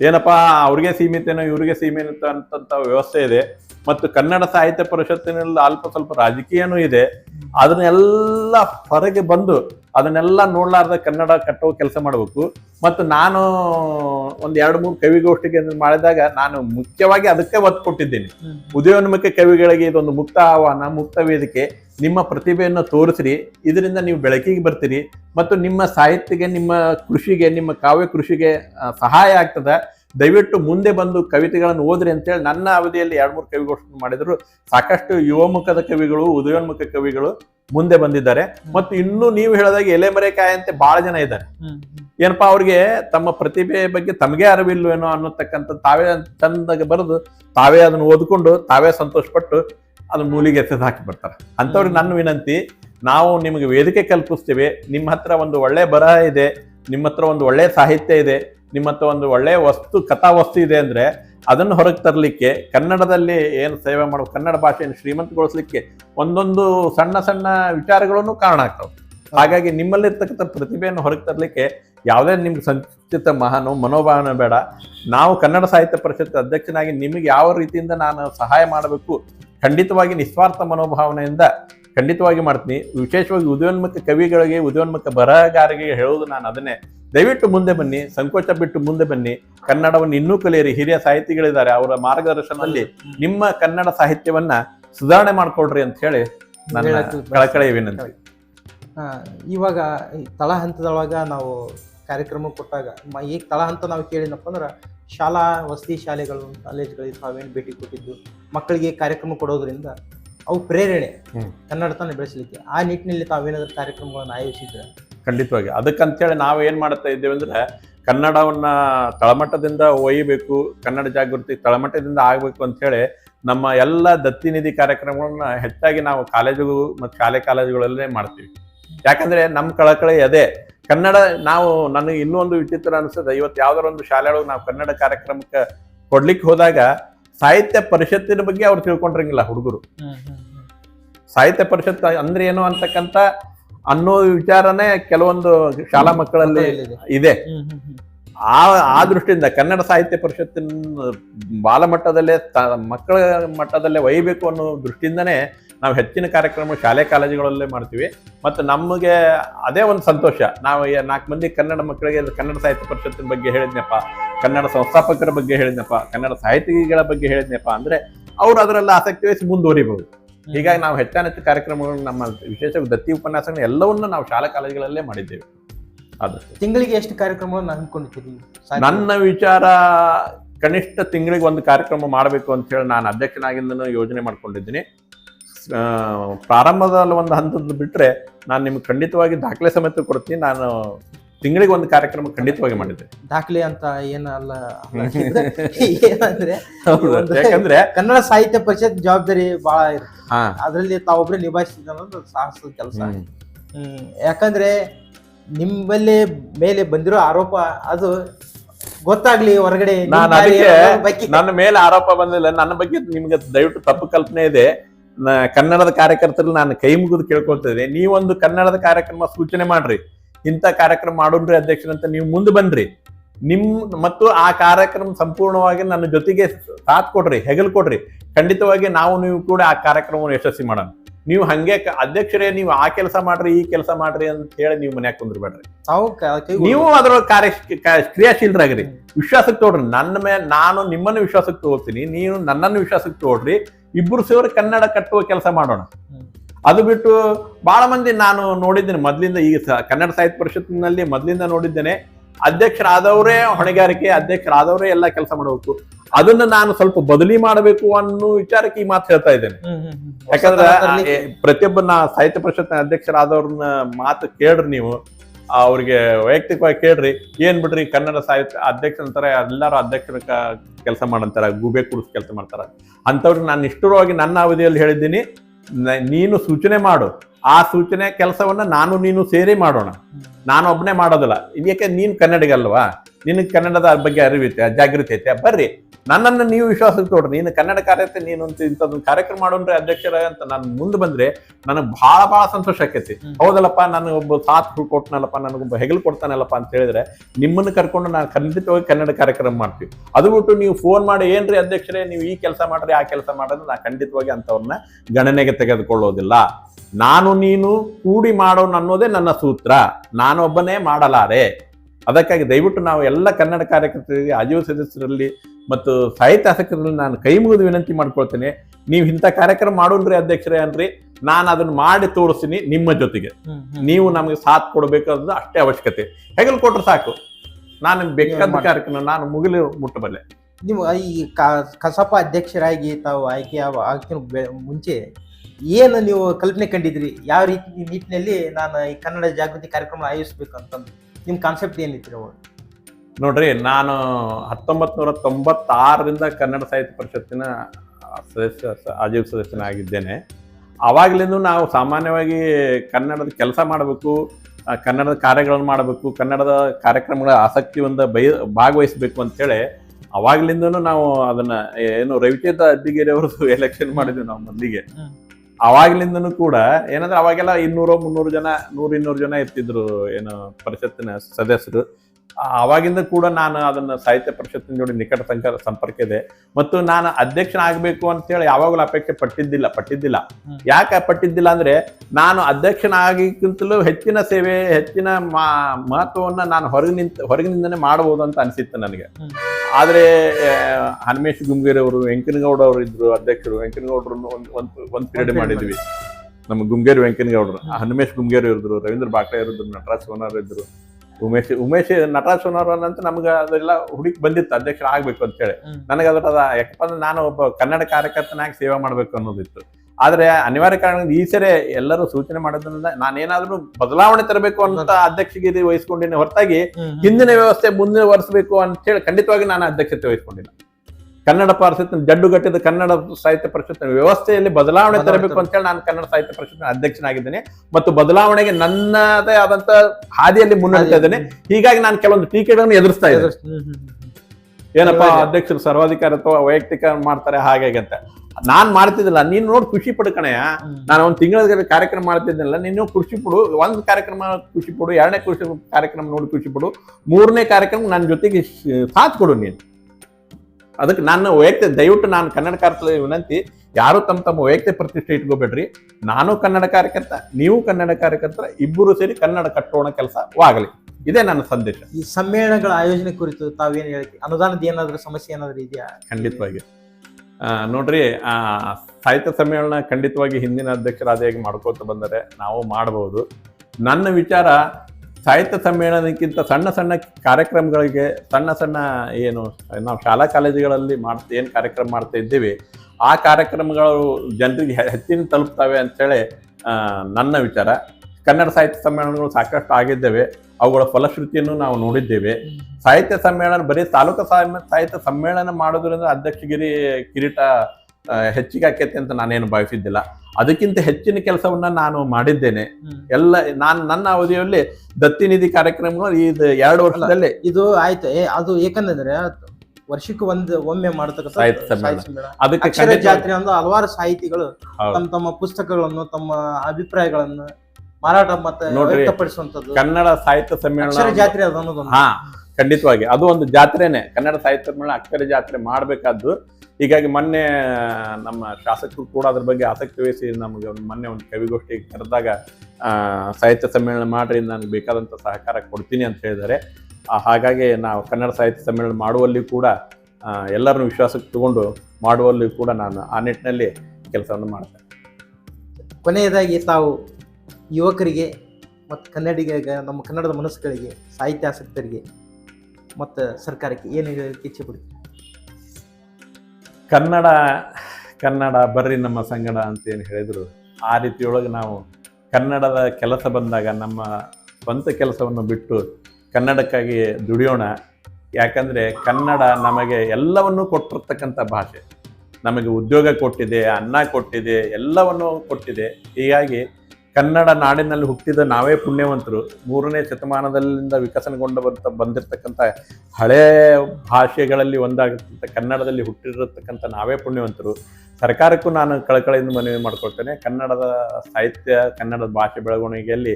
ಏನಪ್ಪಾ, ಅವ್ರಿಗೆ ಸೀಮಿತನೋ ಇವ್ರಿಗೆ ಸೀಮಿತ ಅಂತಂತ ವ್ಯವಸ್ಥೆ ಇದೆ. ಮತ್ತು ಕನ್ನಡ ಸಾಹಿತ್ಯ ಪರಿಷತ್ತಿನಲ್ಲಿ ಅಲ್ಪ ಸ್ವಲ್ಪ ರಾಜಕೀಯನೂ ಇದೆ. ಅದನ್ನೆಲ್ಲ ಹೊರಗೆ ಬಂದು ಅದನ್ನೆಲ್ಲ ನೋಡ್ಲಾರ್ದ ಕನ್ನಡ ಕಟ್ಟುವ ಕೆಲಸ ಮಾಡಬೇಕು. ಮತ್ತು ನಾನು ಒಂದು ಎರಡು ಮೂರು ಕವಿಗೋಷ್ಠಿಗೆ ಮಾಡಿದಾಗ ನಾನು ಮುಖ್ಯವಾಗಿ ಅದಕ್ಕೆ ಒತ್ತು ಕೊಟ್ಟಿದ್ದೀನಿ. ಉದಯೋನ್ಮುಖ ಕವಿಗಳಿಗೆ ಇದೊಂದು ಮುಕ್ತ ಆಹ್ವಾನ ಮುಕ್ತ ವೇದಿಕೆ ನಿಮ್ಮ ಪ್ರತಿಭೆಯನ್ನು ತೋರಿಸ್ರಿ. ಇದರಿಂದ ನೀವು ಬೆಳಕಿಗೆ ಬರ್ತೀರಿ. ಮತ್ತು ನಿಮ್ಮ ಸಾಹಿತ್ಯಗೆ ನಿಮ್ಮ ಕೃಷಿಗೆ ನಿಮ್ಮ ಕಾವ್ಯ ಕೃಷಿಗೆ ಸಹಾಯ ಆಗ್ತದ. ದಯವಿಟ್ಟು ಮುಂದೆ ಬಂದು ಕವಿತೆಗಳನ್ನು ಓದ್ರಿ ಅಂತೇಳಿ ನನ್ನ ಅವಧಿಯಲ್ಲಿ ಎರಡು ಮೂರು ಕವಿಗೋಷ್ಠಿ ಮಾಡಿದ್ರು. ಸಾಕಷ್ಟು ಯುವಮುಖದ ಕವಿಗಳು ಉದಯೋನ್ಮುಖ ಕವಿಗಳು ಮುಂದೆ ಬಂದಿದ್ದಾರೆ. ಮತ್ತು ಇನ್ನೂ ನೀವು ಹೇಳಿದಾಗ ಎಲೆಮರೆಕಾಯಿ ಅಂತ ಬಹಳ ಜನ ಇದ್ದಾರೆ. ಏನಪ್ಪಾ ಅವ್ರಿಗೆ ತಮ್ಮ ಪ್ರತಿಭೆ ಬಗ್ಗೆ ತಮಗೆ ಅರಿವಿಲ್ವೇನೋ ಅನ್ನತಕ್ಕಂಥ ತಾವೇ ಚಂದಾಗ ಬರೆದು ತಾವೇ ಅದನ್ನು ಓದ್ಕೊಂಡು ತಾವೇ ಸಂತೋಷಪಟ್ಟು ಅದನ್ನ ಮೂಲಿಗೆ ಎಸೆದು ಹಾಕಿ ಬರ್ತಾರೆ ಅಂಥವ್ರಿಗೆ ನನ್ನ ವಿನಂತಿ ನಾವು ನಿಮಗೆ ವೇದಿಕೆ ಕಲ್ಪಿಸ್ತೀವಿ ನಿಮ್ಮ ಹತ್ರ ಒಂದು ಒಳ್ಳೆ ಬರಹ ಇದೆ ನಿಮ್ಮ ಹತ್ರ ಒಂದು ಒಳ್ಳೆ ಸಾಹಿತ್ಯ ಇದೆ ನಿಮ್ಮ ಹತ್ರ ಒಂದು ಒಳ್ಳೆಯ ವಸ್ತು ಕಥಾವಸ್ತು ಇದೆ ಅಂದರೆ ಅದನ್ನು ಹೊರಗೆ ತರಲಿಕ್ಕೆ ಕನ್ನಡದಲ್ಲಿ ಏನು ಸೇವೆ ಮಾಡೋ ಕನ್ನಡ ಭಾಷೆಯನ್ನು ಶ್ರೀಮಂತಗೊಳಿಸ್ಲಿಕ್ಕೆ ಒಂದೊಂದು ಸಣ್ಣ ಸಣ್ಣ ವಿಚಾರಗಳನ್ನು ಕಾರಣ ಆಗ್ತವೆ. ಹಾಗಾಗಿ ನಿಮ್ಮಲ್ಲಿರ್ತಕ್ಕಂಥ ಪ್ರತಿಭೆಯನ್ನು ಹೊರಗೆ ತರಲಿಕ್ಕೆ ಯಾವುದೇ ನಿಮ್ಗೆ ಸಂಚಿತ ಮಹಾನು ಮನೋಭಾವನೆ ಬೇಡ. ನಾವು ಕನ್ನಡ ಸಾಹಿತ್ಯ ಪರಿಷತ್ ಅಧ್ಯಕ್ಷನಾಗಿ ನಿಮಗೆ ಯಾವ ರೀತಿಯಿಂದ ನಾನು ಸಹಾಯ ಮಾಡಬೇಕು ಖಂಡಿತವಾಗಿ ನಿಸ್ವಾರ್ಥ ಮನೋಭಾವನೆಯಿಂದ ಖಂಡಿತವಾಗಿ ಮಾಡ್ತೀನಿ. ವಿಶೇಷವಾಗಿ ಉದಯೋನ್ಮುಖ ಕವಿಗಳಿಗೆ ಉದಯೋನ್ಮುಖ ಬರಹಗಾರರಿಗೆ ಹೇಳೋದು ನಾನು ಅದನ್ನೇ. ದಯವಿಟ್ಟು ಮುಂದೆ ಬನ್ನಿ ಸಂಕೋಚ ಬಿಟ್ಟು ಮುಂದೆ ಬನ್ನಿ. ಕನ್ನಡವನ್ನು ಇನ್ನೂ ಕಲಿಯರಿ. ಹಿರಿಯ ಸಾಹಿತಿಗಳಿದ್ದಾರೆ ಅವರ ಮಾರ್ಗದರ್ಶನದಲ್ಲಿ ನಿಮ್ಮ ಕನ್ನಡ ಸಾಹಿತ್ಯವನ್ನ ಸುಧಾರಣೆ ಮಾಡ್ಕೊಳ್ರಿ ಅಂತ ಹೇಳಿ ನನ್ನ ಕಳಕಳಿಯ ವಿನಂತಿ. ಆ, ಇವಾಗ ಈ ತಳ ಹಂತದೊಳಗ ನಾವು ಕಾರ್ಯಕ್ರಮ ಕೊಟ್ಟಾಗ ಈ ಈಗ ತಳ ಹಂತ ನಾವು ಕೇಳಿದಪ್ಪ ಅಂದ್ರೆ ಶಾಲಾ ವಸತಿ ಶಾಲೆಗಳು ಕಾಲೇಜುಗಳಿಗೆ ತಾವೇನು ಭೇಟಿ ಕೊಟ್ಟಿದ್ದು ಮಕ್ಕಳಿಗೆ ಕಾರ್ಯಕ್ರಮ ಕೊಡೋದ್ರಿಂದ ಅವು ಪ್ರೇರಣೆ. ಕನ್ನಡತನ ಬೆಳೆಸಲಿಕ್ಕೆ. ಆ ನಿಟ್ಟಿನಲ್ಲಿ ತಾವೇನಾದ್ರೂ ಕಾರ್ಯಕ್ರಮಗಳನ್ನು ಆಯೋಜಿಸಿದ್ರೆ? ಖಂಡಿತವಾಗಿ. ಅದಕ್ಕಂತೇಳಿ ನಾವು ಏನು ಮಾಡ್ತಾ ಇದ್ದೇವೆ ಅಂದರೆ ಕನ್ನಡವನ್ನ ತಳಮಟ್ಟದಿಂದ ಒಯ್ಯಬೇಕು ಕನ್ನಡ ಜಾಗೃತಿ ತಳಮಟ್ಟದಿಂದ ಆಗಬೇಕು ಅಂಥೇಳಿ ನಮ್ಮ ಎಲ್ಲ ದತ್ತಿನಿಧಿ ಕಾರ್ಯಕ್ರಮಗಳನ್ನ ಹೆಚ್ಚಾಗಿ ನಾವು ಕಾಲೇಜುಗಳು ಮತ್ತು ಶಾಲೆ ಕಾಲೇಜುಗಳಲ್ಲೇ ಮಾಡ್ತೀವಿ. ಯಾಕಂದ್ರೆ ನಮ್ಮ ಕಳಕಳಿ ಅದೇ. ಕನ್ನಡ ನಾವು ನನಗೆ ಇನ್ನೊಂದು ಒಂದು ವಿಚಿತ್ರ ಅನಿಸ್ತದೆ ಇವತ್ತು ಯಾವ್ದಾರ ಒಂದು ಶಾಲೆಯೊಳಗೆ ನಾವು ಕನ್ನಡ ಕಾರ್ಯಕ್ರಮಕ್ಕೆ ಕೊಡ್ಲಿಕ್ಕೆ ಹೋದಾಗ ಸಾಹಿತ್ಯ ಪರಿಷತ್ತಿನ ಬಗ್ಗೆ ಅವ್ರು ತಿಳ್ಕೊಂಡಿರಂಗಿಲ್ಲ ಹುಡುಗರು. ಸಾಹಿತ್ಯ ಪರಿಷತ್ ಅಂದ್ರೆ ಏನು ಅಂತಕ್ಕಂಥ ಅನ್ನೋ ವಿಚಾರನೇ ಕೆಲವೊಂದು ಶಾಲಾ ಮಕ್ಕಳಲ್ಲಿ ಇದೆ. ಆ ಆ ದೃಷ್ಟಿಯಿಂದ ಕನ್ನಡ ಸಾಹಿತ್ಯ ಪರಿಷತ್ತಿನ ಬಾಲಮಟ್ಟದಲ್ಲೇ ತ ಮಕ್ಕಳ ಮಟ್ಟದಲ್ಲೇ ಒಯ್ಯಬೇಕು ಅನ್ನೋ ದೃಷ್ಟಿಯಿಂದನೇ ನಾವು ಹೆಚ್ಚಿನ ಕಾರ್ಯಕ್ರಮ ಶಾಲೆ ಕಾಲೇಜುಗಳಲ್ಲೇ ಮಾಡ್ತೀವಿ. ಮತ್ತು ನಮಗೆ ಅದೇ ಒಂದು ಸಂತೋಷ. ನಾವು ನಾಲ್ಕು ಮಂದಿ ಕನ್ನಡ ಮಕ್ಕಳಿಗೆ ಕನ್ನಡ ಸಾಹಿತ್ಯ ಪರಿಷತ್ತಿನ ಬಗ್ಗೆ ಹೇಳಿದ್ನಪ್ಪ ಕನ್ನಡ ಸಂಸ್ಥಾಪಕರ ಬಗ್ಗೆ ಹೇಳಿದ್ನಪ್ಪ ಕನ್ನಡ ಸಾಹಿತಿಗಳ ಬಗ್ಗೆ ಹೇಳಿದ್ನಪ್ಪ ಅಂದರೆ ಅವರು ಅದರಲ್ಲಿ ಆಸಕ್ತಿ ವಹಿಸಿ ಮುಂದುವರಿಬಹುದು. ಹೀಗಾಗಿ ನಾವು ಹೆಚ್ಚಾನ ಹೆಚ್ಚು ಕಾರ್ಯಕ್ರಮಗಳು ನಮ್ಮ ವಿಶೇಷ ದತ್ತಿ ಉಪನ್ಯಾಸಗಳನ್ನ ಎಲ್ಲವನ್ನೂ ನಾವು ಶಾಲಾ ಕಾಲೇಜುಗಳಲ್ಲೇ ಮಾಡಿದ್ದೇವೆ. ಅದು ತಿಂಗಳಿಗೆ ಎಷ್ಟು ಕಾರ್ಯಕ್ರಮಗಳನ್ನು ಹಮ್ಮಿಕೊಂಡಿದ್ದೀರಿ? ನನ್ನ ವಿಚಾರ ಕನಿಷ್ಠ ತಿಂಗಳಿಗೆ ಒಂದು ಕಾರ್ಯಕ್ರಮ ಮಾಡಬೇಕು ಅಂತ ಹೇಳಿ ನಾನು ಅಧ್ಯಕ್ಷನಾಗಿಂದನೂ ಯೋಜನೆ ಮಾಡ್ಕೊಂಡಿದ್ದೀನಿ. ಪ್ರಾರಂಭದಲ್ಲಿ ಒಂದು ಹಂತದ್ದು ಬಿಟ್ಟರೆ ನಾನು ನಿಮ್ಗೆ ಖಂಡಿತವಾಗಿ ದಾಖಲೆ ಸಮೇತ ಕೊಡ್ತೀನಿ. ನಾನು ತಿಂಗಳಿಗೆ ಒಂದು ಕಾರ್ಯಕ್ರಮ ಖಂಡಿತವಾಗಿ ಮಾಡಿದ್ದೆ. ದಾಖಲೆ ಅಂತ ಏನಲ್ಲ ಏನಂದ್ರೆ ಯಾಕಂದ್ರೆ ಕನ್ನಡ ಸಾಹಿತ್ಯ ಪರಿಷತ್ ಜವಾಬ್ದಾರಿ ಬಹಳ ಇರುತ್ತೆ. ಅದರಲ್ಲಿ ತಾವೊಬ್ರೆ ನಿಭಾಯಿಸಿದ ಅನ್ನೋದು ಸಾಹಸದ ಕೆಲಸ. ಯಾಕಂದ್ರೆ ನಿಮ್ಮಲ್ಲಿ ಮೇಲೆ ಬಂದಿರೋ ಆರೋಪ ಅದು ಗೊತ್ತಾಗ್ಲಿ ಹೊರಗಡೆ. ನನ್ನ ಮೇಲೆ ಆರೋಪ ಬಂದಿಲ್ಲ. ನನ್ನ ಬಗ್ಗೆ ನಿಮ್ಗೆ ದಯವಿಟ್ಟು ತಪ್ಪು ಕಲ್ಪನೆ ಇದೆ. ಕನ್ನಡದ ಕಾರ್ಯಕರ್ತರಲ್ಲಿ ನಾನು ಕೈ ಮುಗಿದು ಕೇಳ್ಕೊಳ್ತಿದ್ದೀನಿ ನೀವೊಂದು ಕನ್ನಡದ ಕಾರ್ಯಕ್ರಮ ಸೂಚನೆ ಮಾಡ್ರಿ. ಇಂಥ ಕಾರ್ಯಕ್ರಮ ಮಾಡೋಣ್ರಿ ಅಧ್ಯಕ್ಷರಂತ ನೀವು ಮುಂದೆ ಬನ್ರಿ. ನಿಮ್ ಮತ್ತು ಆ ಕಾರ್ಯಕ್ರಮ ಸಂಪೂರ್ಣವಾಗಿ ನನ್ನ ಜೊತೆಗೆ ಸಾಥ್ ಕೊಡ್ರಿ ಹೆಗಲ್ ಕೊಡ್ರಿ. ಖಂಡಿತವಾಗಿ ನಾವು ನೀವು ಕೂಡ ಆ ಕಾರ್ಯಕ್ರಮವನ್ನು ಯಶಸ್ವಿ ಮಾಡೋಣ. ನೀವು ಹಂಗೆ ಅಧ್ಯಕ್ಷರೇ ನೀವು ಆ ಕೆಲಸ ಮಾಡ್ರಿ ಈ ಕೆಲಸ ಮಾಡ್ರಿ ಅಂತ ಹೇಳಿ ನೀವು ಮನ್ಯಾಗ ಕುಂದ್ರಬೇಡ್ರಿ. ಬೇಡ್ರಿ ನೀವು ಅದರ ಕಾರ್ಯ ಕ್ರಿಯಾಶೀಲರಾಗ್ರಿ. ವಿಶ್ವಾಸಕ್ಕೆ ತೋಡ್ರಿ. ನನ್ನ ಮೇಲೆ ನಾನು ನಿಮ್ಮನ್ನು ವಿಶ್ವಾಸಕ್ಕೆ ತಗೋತೀನಿ ನೀವು ನನ್ನನ್ನು ವಿಶ್ವಾಸಕ್ಕೆ ತಗೊಳ್ರಿ ಇಬ್ಬರು ಸೇವರು ಕನ್ನಡ ಕಟ್ಟುವ ಕೆಲಸ ಮಾಡೋಣ. ಅದು ಬಿಟ್ಟು ಬಹಳ ಮಂದಿ ನಾನು ನೋಡಿದ್ದೇನೆ. ಮೊದಲಿಂದ ಈಗ ಕನ್ನಡ ಸಾಹಿತ್ಯ ಪರಿಷತ್ನಲ್ಲಿ ಮೊದಲಿಂದ ನೋಡಿದ್ದೇನೆ. ಅಧ್ಯಕ್ಷರಾದವರೇ ಹೊಣೆಗಾರಿಕೆ ಅಧ್ಯಕ್ಷರಾದವರೇ ಎಲ್ಲ ಕೆಲಸ ಮಾಡಬೇಕು. ಅದನ್ನ ನಾನು ಸ್ವಲ್ಪ ಬದಲಿ ಮಾಡಬೇಕು ಅನ್ನೋ ವಿಚಾರಕ್ಕೆ ಈ ಮಾತು ಹೇಳ್ತಾ ಇದ್ದೇನೆ. ಯಾಕಂದ್ರೆ. ಪ್ರತಿಯೊಬ್ಬನ ಸಾಹಿತ್ಯ ಪರಿಷತ್ನ ಅಧ್ಯಕ್ಷರಾದವ್ರನ್ನ ಮಾತು ಕೇಳ್ರಿ ನೀವು. ಅವ್ರಿಗೆ ವೈಯಕ್ತಿಕವಾಗಿ ಕೇಳ್ರಿ. ಏನ್ ಬಿಡ್ರಿ ಕನ್ನಡ ಸಾಹಿತ್ಯ ಅಧ್ಯಕ್ಷ ಅಂತಾರೆ ಎಲ್ಲಾರು ಅಧ್ಯಕ್ಷರ ಕೆಲಸ ಮಾಡಂತಾರ ಗೂಬೆ ಕುಡಿಸ್ ಕೆಲಸ ಮಾಡ್ತಾರ. ಅಂಥವ್ರಿಗೆ ನಾನು ನಿಷ್ಠುರವಾಗಿ ನನ್ನ ಅವಧಿಯಲ್ಲಿ ಹೇಳಿದ್ದೀನಿ. ನೀನು ಸೂಚನೆ ಮಾಡು. ಆ ಸೂಚನೆ ಕೆಲಸವನ್ನ ನಾನು ನೀನು ಸೇರಿ ಮಾಡೋಣ. ನಾನು ಒಬ್ಬನೇ ಮಾಡೋದಿಲ್ಲ. ಯಾಕೆ ನೀನು ಕನ್ನಡಿಗಲ್ವಾ ನಿನಗೆ ಕನ್ನಡದ ಬಗ್ಗೆ ಅರಿವಿತ್ತೆ ಜಾಗೃತಿ ಐತೆ. ಬರ್ರಿ. ನನ್ನನ್ನು ನೀವು ವಿಶ್ವಾಸಕ್ಕೆ ತೋಡ್ರಿ ನೀನು ಕನ್ನಡ ಕಾರ್ಯತೆ ನೀನು ಅಂತ ಇಂಥದ್ದೊಂದು ಕಾರ್ಯಕ್ರಮ ಮಾಡೋಣ್ರಿ ಅಧ್ಯಕ್ಷರ ಅಂತ ನಾನು ಮುಂದೆ ಬಂದ್ರೆ ನನಗೆ ಬಹಳ ಬಹಳ ಸಂತೋಷ ಆಕೈತಿ. ಹೌದಲ್ಲಪ್ಪ ನನಗೆ ಒಬ್ಬ ಸಾಥ್ ಕೊಟ್ಟನಲ್ಲಪ್ಪ ನನಗೊಬ್ಬ ಹೆಗಲು ಕೊಡ್ತಾನಲ್ಲಪ್ಪ ಅಂತ ಹೇಳಿದ್ರೆ ನಿಮ್ಮನ್ನು ಕರ್ಕೊಂಡು ನಾನು ಖಂಡಿತವಾಗಿ ಕನ್ನಡ ಕಾರ್ಯಕ್ರಮ ಮಾಡ್ತೀವಿ. ಅದು ಬಿಟ್ಟು ನೀವು ಫೋನ್ ಮಾಡಿ ಏನ್ರಿ ಅಧ್ಯಕ್ಷರೇ ನೀವು ಈ ಕೆಲಸ ಮಾಡ್ರಿ ಆ ಕೆಲಸ ಮಾಡ್ರಿ ನಾನು ಖಂಡಿತವಾಗಿ ಅಂಥವ್ರನ್ನ ಗಣನೆಗೆ ತೆಗೆದುಕೊಳ್ಳೋದಿಲ್ಲ. ನಾನು ನೀನು ಕೂಡಿ ಮಾಡೋಣ ಅನ್ನೋದೇ ನನ್ನ ಸೂತ್ರ. ನಾನೊಬ್ಬನೇ ಮಾಡಲಾರೆ. ಅದಕ್ಕಾಗಿ ದಯವಿಟ್ಟು ನಾವು ಎಲ್ಲ ಕನ್ನಡ ಕಾರ್ಯಕರ್ತರಿಗೆ ಆಜೀವ ಸದಸ್ಯರಲ್ಲಿ ಮತ್ತು ಸಾಹಿತ್ಯ ಆಸಕ್ತರಲ್ಲಿ ನಾನು ಕೈ ಮುಗಿದು ವಿನಂತಿ ಮಾಡ್ಕೊಳ್ತೇನೆ. ನೀವು ಇಂಥ ಕಾರ್ಯಕ್ರಮ ಮಾಡೋಣ್ರಿ ಅಧ್ಯಕ್ಷರೇ ಅನ್ರಿ. ನಾನು ಅದನ್ನ ಮಾಡಿ ತೋರಿಸ್ತೀನಿ ನಿಮ್ಮ ಜೊತೆಗೆ. ನೀವು ನಮಗೆ ಸಾಥ್ ಕೊಡಬೇಕಾದ ಅಷ್ಟೇ ಅವಶ್ಯಕತೆ. ಹೆಗಲ್ ಕೊಟ್ರೆ ಸಾಕು. ನಾನು ಬೇಕಾದ. ಕಾರ್ಯಕ್ರಮ ನಾನು ಮುಗಿಲು ಮುಟ್ಟಬಲ್ಲೆ. ನೀವು ಈ ಕಸಪ ಅಧ್ಯಕ್ಷರಾಗಿ ತಾವು ಆಯ್ಕೆ ಆಯ್ಕೆ ಮುಂಚೆ ಏನು ನೀವು ಕಲ್ಪನೆ ಕಂಡಿದ್ರಿ? ಯಾವ ರೀತಿ ನಿಟ್ಟಿನಲ್ಲಿ ನಾನು ಈ ಕನ್ನಡ ಜಾಗೃತಿ ಕಾರ್ಯಕ್ರಮ ಆಯೋಜಿಸ್ಬೇಕು ಅಂತಂದು? ನಿಮ್ಮ ಕಾನ್ಸೆಪ್ಟ್ ಏನಿತ್ತು ಅವಾಗ ನೋಡ್ರಿ ನಾನು ಹತ್ತೊಂಬತ್ತು ನೂರ ತೊಂಬತ್ತಾರರಿಂದ ಕನ್ನಡ ಸಾಹಿತ್ಯ ಪರಿಷತ್ತಿನ ಸದಸ್ಯ ಆಜೀವ ಸದಸ್ಯನಾಗಿದ್ದೇನೆ. ಆವಾಗಲಿಂದ ನಾವು ಸಾಮಾನ್ಯವಾಗಿ ಕನ್ನಡದ ಕೆಲಸ ಮಾಡಬೇಕು ಕನ್ನಡದ ಕಾರ್ಯಗಳನ್ನು ಮಾಡಬೇಕು ಕನ್ನಡದ ಕಾರ್ಯಕ್ರಮಗಳ ಆಸಕ್ತಿಯಿಂದ ಬೈ ಭಾಗವಹಿಸಬೇಕು ಅಂತೇಳಿ ಅವಾಗಲಿಂದ ನಾವು ಅದನ್ನು ಏನು ರವಿಚೇತ ಅಡ್ಡಿಗೇರಿ ಅವ್ರದ್ದು ಎಲೆಕ್ಷನ್ ಮಾಡಿದ್ವಿ ನಾವು ಮೊದಲಿಗೆ ಹ್ಮ್. ಅವಾಗ್ಲಿಂದನೂ ಕೂಡ ಏನಂದ್ರೆ ಅವಾಗೆಲ್ಲ ಇನ್ನೂರು ಮುನ್ನೂರು ಜನ ನೂರು ಇನ್ನೂರು ಜನ ಇರ್ತಿದ್ರು ಏನು ಪರಿಷತ್ತಿನ ಸದಸ್ಯರು. ಆ, ಅವಾಗಿಂದ ಕೂಡ ನಾನು ಅದನ್ನ ಸಾಹಿತ್ಯ ಪರಿಷತ್ತಿನ ಜೋಡಿ ನಿಕಟ ಸಂಕ ಸಂಪರ್ಕ ಇದೆ. ಮತ್ತು ನಾನು ಅಧ್ಯಕ್ಷನಾಗಬೇಕು ಅಂತೇಳಿ ಯಾವಾಗಲೂ ಅಪೇಕ್ಷೆ ಪಟ್ಟಿದ್ದಿಲ್ಲ ಪಟ್ಟಿದ್ದಿಲ್ಲ. ಯಾಕೆ ಪಟ್ಟಿದ್ದಿಲ್ಲ ಅಂದ್ರೆ ನಾನು ಅಧ್ಯಕ್ಷನ ಆಗಿಕ್ಕಿಂತಲೂ ಹೆಚ್ಚಿನ ಸೇವೆ ಹೆಚ್ಚಿನ ಮಾ- ಮಹತ್ವವನ್ನ ನಾನು ಹೊರಗೆ ನಿಂತ ಹೊರಗಿನಿಂದನೇ ಮಾಡಬಹುದು ಅಂತ ಅನಿಸಿತ್ತು ನನಗೆ. ಆದರೆ ಹನುಮೇಶ್ ಗುಮ್ಗೇರಿ ಅವರು ವೆಂಕನಗೌಡ ಅವರು ಇದ್ರು ಅಧ್ಯಕ್ಷರು. ವೆಂಕನಗೌಡರು ಒಂದು ಒಂದು ಪೀರಿಯಡ್ ಮಾಡಿದ್ವಿ. ನಮ್ಮ ಗುಮ್ಗೇರಿ ವೆಂಕನಗೌಡರು. ಹನುಮೇಶ್ ಗುಮ್ಗೇರಿ ಇದ್ರು ರವೀಂದ್ರ ಬಾಕ್ರೆ ಇರಿದ್ರು ನಟರಾಜ್ ಸೋನಾರ್ ಇದ್ರು. ಉಮೇಶ್ ಉಮೇಶ್ ನಟರಾಜ್ ಅಂತ ನಮ್ಗೆ ಅದೆಲ್ಲ ಹುಡುಕಿ ಬಂದಿತ್ತು ಅಧ್ಯಕ್ಷರ ಆಗ್ಬೇಕು ಅಂತೇಳಿ ನನಗೆ ಅದರ ಅದ ಯಾಕಪ್ಪ ಅಂದ್ರೆ ನಾನು ಒಬ್ಬ ಕನ್ನಡ ಕಾರ್ಯಕರ್ತನಾಗಿ ಸೇವೆ ಮಾಡಬೇಕು ಅನ್ನೋದಿತ್ತು. ಆದ್ರೆ ಅನಿವಾರ್ಯ ಕಾರಣದಿಂದ ಈ ಸರಿ ಎಲ್ಲರೂ ಸೂಚನೆ ಮಾಡೋದ್ರಿಂದ ನಾನೇನಾದ್ರೂ ಬದಲಾವಣೆ ತರಬೇಕು ಅಂತ ಅಧ್ಯಕ್ಷಗಿರಿ ವಹಿಸ್ಕೊಂಡಿನಿ ಹೊರತಾಗಿ ಹಿಂದಿನ ವ್ಯವಸ್ಥೆ ಮುಂದುವರಿಸಬೇಕು ಅಂತ ಹೇಳಿ ಖಂಡಿತವಾಗಿ ನಾನು ಅಧ್ಯಕ್ಷತೆ ವಹಿಸ್ಕೊಂಡಿಲ್ಲ ಕನ್ನಡ ಪರಿಷತ್ ಜಡ್ಡುಗಟ್ಟಿದ ಕನ್ನಡ ಸಾಹಿತ್ಯ ಪರಿಷತ್ ವ್ಯವಸ್ಥೆಯಲ್ಲಿ ಬದಲಾವಣೆ ತರಬೇಕು ಅಂತ ಹೇಳಿ ನಾನು ಕನ್ನಡ ಸಾಹಿತ್ಯ ಪರಿಷತ್ನ ಅಧ್ಯಕ್ಷನಾಗಿದ್ದೇನೆ. ಮತ್ತು ಬದಲಾವಣೆಗೆ ನನ್ನದೇ ಆದಂತ ಹಾದಿಯಲ್ಲಿ ಮುನ್ನಡೆತಾ ಇದ್ದೇನೆ. ಹೀಗಾಗಿ ನಾನು ಕೆಲವೊಂದು ಟೀಕೆಗಳನ್ನು ಎದುರಿಸ್ತಾ ಇದ್ದೇನೆ. ಏನಪ್ಪಾ ಅಧ್ಯಕ್ಷರು ಸರ್ವಾಧಿಕಾರ ಅಥವಾ ವೈಯಕ್ತಿಕ ಮಾಡ್ತಾರೆ ಹಾಗೆ ಹೀಗೆ ಅಂತ. ನಾನ್ ಮಾಡ್ತಿದ್ದಿಲ್ಲ. ನೀನ್ ನೋಡಿ ಖುಷಿ ಪಡು ಕಣೆಯ ನಾನು ಒಂದ್ ತಿಂಗಳ ಕಾರ್ಯಕ್ರಮ ಮಾಡ್ತಿದ್ದಿಲ್ಲ ನೀನು ಖುಷಿ ಪಡು. ಒಂದ್ ಕಾರ್ಯಕ್ರಮ ಖುಷಿ ಪಡು ಎರಡನೇ ಖುಷಿ ಕಾರ್ಯಕ್ರಮ ನೋಡಿ ಖುಷಿ ಪಡು. ಮೂರನೇ ಕಾರ್ಯಕ್ರಮ ನನ್ನ ಜೊತೆಗೆ ಸಾಥ್ ಕೊಡು ನೀನು. ಅದಕ್ಕೆ ನಾನು ವೈಯಕ್ತಿಕ ದಯವಿಟ್ಟು ನಾನು ಕನ್ನಡ ವಿನಂತಿ ಯಾರು ತಮ್ಮ ತಮ್ಮ ವೈಯಕ್ತಿಕ ಪ್ರತಿಷ್ಠೆ ಇಟ್ಕೋಬೇಡ್ರಿ. ನಾನು ಕನ್ನಡ ಕಾರ್ಯಕರ್ತ ನೀವು ಕನ್ನಡ ಕಾರ್ಯಕರ್ತರ ಇಬ್ಬರು ಸೇರಿ ಕನ್ನಡ ಕಟ್ಟೋಣ ಕೆಲಸವಾಗಲಿ. ಇದೇ ನನ್ನ ಸಂದೇಶ. ಈ ಸಮ್ಮೇಳನಗಳ ಆಯೋಜನೆ ಕುರಿತು ತಾವೇನು ಹೇಳಿ ಅನುದಾನದ ಏನಾದರೂ ಸಮಸ್ಯೆ ಏನಾದರೂ ಇದೆಯಾ? ಖಂಡಿತವಾಗಿ. ನೋಡ್ರಿ ಆ ಸಾಹಿತ್ಯ ಸಮ್ಮೇಳನ ಖಂಡಿತವಾಗಿ ಹಿಂದಿನ ಅಧ್ಯಕ್ಷರಾದಿಯಾಗಿ ಮಾಡ್ಕೋತ ಬಂದರೆ ನಾವು ಮಾಡಬಹುದು. ನನ್ನ ವಿಚಾರ ಸಾಹಿತ್ಯ ಸಮ್ಮೇಳನಕ್ಕಿಂತ ಸಣ್ಣ ಸಣ್ಣ ಕಾರ್ಯಕ್ರಮಗಳಿಗೆ ಸಣ್ಣ ಸಣ್ಣ ಏನು ನಾವು ಶಾಲಾ ಕಾಲೇಜುಗಳಲ್ಲಿ ಮಾಡ್ತಾ ಏನು ಕಾರ್ಯಕ್ರಮ ಮಾಡ್ತಾ ಇದ್ದೀವಿ ಆ ಕಾರ್ಯಕ್ರಮಗಳು ಜನರಿಗೆ ಹೆಚ್ಚಿನ ತಲುಪ್ತವೆ ಅಂಥೇಳಿ ನನ್ನ ವಿಚಾರ. ಕನ್ನಡ ಸಾಹಿತ್ಯ ಸಮ್ಮೇಳನಗಳು ಸಾಕಷ್ಟು ಆಗಿದ್ದೇವೆ. ಅವುಗಳ ಫಲಶ್ರುತಿಯನ್ನು ನಾವು ನೋಡಿದ್ದೇವೆ. ಸಾಹಿತ್ಯ ಸಮ್ಮೇಳನ ಬರೀ ತಾಲೂಕು ಸಾಹಿತ್ಯ ಸಮ್ಮೇಳನ ಮಾಡೋದ್ರಿಂದ ಅಧ್ಯಕ್ಷಗಿರಿ ಕಿರೀಟ ಹೆಚ್ಚಿಗೆ ಆಕೈತೆ ಅಂತ ನಾನೇನು ಭಾವಿಸಿದ್ದಿಲ್ಲ. ಅದಕ್ಕಿಂತ ಹೆಚ್ಚಿನ ಕೆಲಸವನ್ನ ನಾನು ಮಾಡಿದ್ದೇನೆ. ಎಲ್ಲ ನಾನು ನನ್ನ ಅವಧಿಯಲ್ಲಿ ದತ್ತಿ ನಿಧಿ ಕಾರ್ಯಕ್ರಮಗಳು ಇದು ಎರಡು ವರ್ಷದಲ್ಲಿ ಇದು ಆಯ್ತು. ಏ, ಅದು ಏಕಂದ್ರೆ ವರ್ಷಕ್ಕೆ ಒಂದ್ ಒಮ್ಮೆ ಮಾಡತಕ್ಕಂಥ ಸಾಹಿತ್ಯ ಸಮ್ಮೇಳನ. ಸಮ್ಮೇಳನ. ಅದಕ್ಕೆ ಅಕ್ಷರ ಖಂಡಿತ- ಜಾತ್ರೆ ಅಂದ್ರೆ ಹಲವಾರು ಸಾಹಿತಿಗಳು ಹೌದು. ತಮ್ಮ ತಮ್ಮ ಪುಸ್ತಕಗಳನ್ನು ತಮ್ಮ ಅಭಿಪ್ರಾಯಗಳನ್ನು ಮಾರಾಟ ಮತ್ತೆ ನೋಡ್ರಿ, ವ್ಯಕ್ತಪಡಿಸುವಂತದ್ದು. ಕನ್ನಡ ಸಾಹಿತ್ಯ ಅಕ್ಷರ ಸಮ್ಮೇಳನ ಜಾತ್ರೆ ಅದು ಅನ್ನೋದೊಂದು ಹಾ ಖಂಡಿತವಾಗಿ. ಅದು ಒಂದು ಜಾತ್ರೆನೆ. ಕನ್ನಡ ಸಾಹಿತ್ಯ ಸಮ್ಮೇಳನ ಅಕ್ಷರ ಜಾತ್ರೆ ಮಾಡಬೇಕಾದ್ದು ಹೀಗಾಗಿ ಮೊನ್ನೆ ನಮ್ಮ ಶಾಸಕರು ಕೂಡ ಅದ್ರ ಬಗ್ಗೆ ಆಸಕ್ತಿ ವಹಿಸಿ ನಮಗೆ ಮೊನ್ನೆ ಒಂದು ಕವಿಗೋಷ್ಠಿ ಕರೆದಾಗ ಸಾಹಿತ್ಯ ಸಮ್ಮೇಳನ ಮಾಡ್ರಿ, ನನಗೆ ಬೇಕಾದಂಥ ಸಹಕಾರ ಕೊಡ್ತೀನಿ ಅಂತ ಹೇಳಿದ್ದಾರೆ. ಹಾಗಾಗಿ ನಾವು ಕನ್ನಡ ಸಾಹಿತ್ಯ ಸಮ್ಮೇಳನ ಮಾಡುವಲ್ಲಿ ಕೂಡ ಎಲ್ಲರನ್ನು ವಿಶ್ವಾಸಕ್ಕೆ ತಗೊಂಡು ಮಾಡುವಲ್ಲಿ ಕೂಡ ನಾನು ಆ ನಿಟ್ಟಿನಲ್ಲಿ ಕೆಲಸವನ್ನು ಮಾಡ್ತೇನೆ. ಕೊನೆಯದಾಗಿ ತಾವು ಯುವಕರಿಗೆ ಮತ್ತು ಕನ್ನಡಿಗ ನಮ್ಮ ಕನ್ನಡದ ಮನಸ್ಸುಗಳಿಗೆ ಸಾಹಿತ್ಯ ಆಸಕ್ತರಿಗೆ ಮತ್ತು ಸರ್ಕಾರಕ್ಕೆ ಏನು ಹೇಳಲಿಕ್ಕೆ ಇಚ್ಛೆ ಪಡ್ತೀವಿ ಕನ್ನಡ ಕನ್ನಡ ಬರ್ರಿ ನಮ್ಮ ಸಂಗಡ ಅಂತ ಏನು ಹೇಳಿದರು. ಆ ರೀತಿಯೊಳಗೆ ನಾವು ಕನ್ನಡದ ಕೆಲಸ ಬಂದಾಗ ನಮ್ಮ ಸ್ವಂತ ಕೆಲಸವನ್ನು ಬಿಟ್ಟು ಕನ್ನಡಕ್ಕಾಗಿ ದುಡಿಯೋಣ. ಯಾಕಂದರೆ ಕನ್ನಡ ನಮಗೆ ಎಲ್ಲವನ್ನೂ ಕೊಟ್ಟಿರ್ತಕ್ಕಂಥ ಭಾಷೆ. ನಮಗೆ ಉದ್ಯೋಗ ಕೊಟ್ಟಿದೆ, ಅನ್ನ ಕೊಟ್ಟಿದೆ, ಎಲ್ಲವನ್ನೂ ಕೊಟ್ಟಿದೆ. ಹೀಗಾಗಿ ಕನ್ನಡ ನಾಡಿನಲ್ಲಿ ಹುಟ್ಟಿದ ನಾವೇ ಪುಣ್ಯವಂತರು. ಮೂರನೇ ಶತಮಾನದಲ್ಲಿಂದ ವಿಕಸನಗೊಂಡ ಬಂದಿರತಕ್ಕಂಥ ಹಳೆ ಭಾಷೆಗಳಲ್ಲಿ ಒಂದಾಗಿರ್ತಕ್ಕಂಥ, ಕನ್ನಡದಲ್ಲಿ ಹುಟ್ಟಿರತಕ್ಕಂಥ ನಾವೇ ಪುಣ್ಯವಂತರು. ಸರ್ಕಾರಕ್ಕೂ ನಾನು ಕಳಕಳಿಯಿಂದ ಮನವಿ ಮಾಡ್ಕೊಳ್ತೇನೆ. ಕನ್ನಡದ ಸಾಹಿತ್ಯ, ಕನ್ನಡದ ಭಾಷೆ ಬೆಳವಣಿಗೆಯಲ್ಲಿ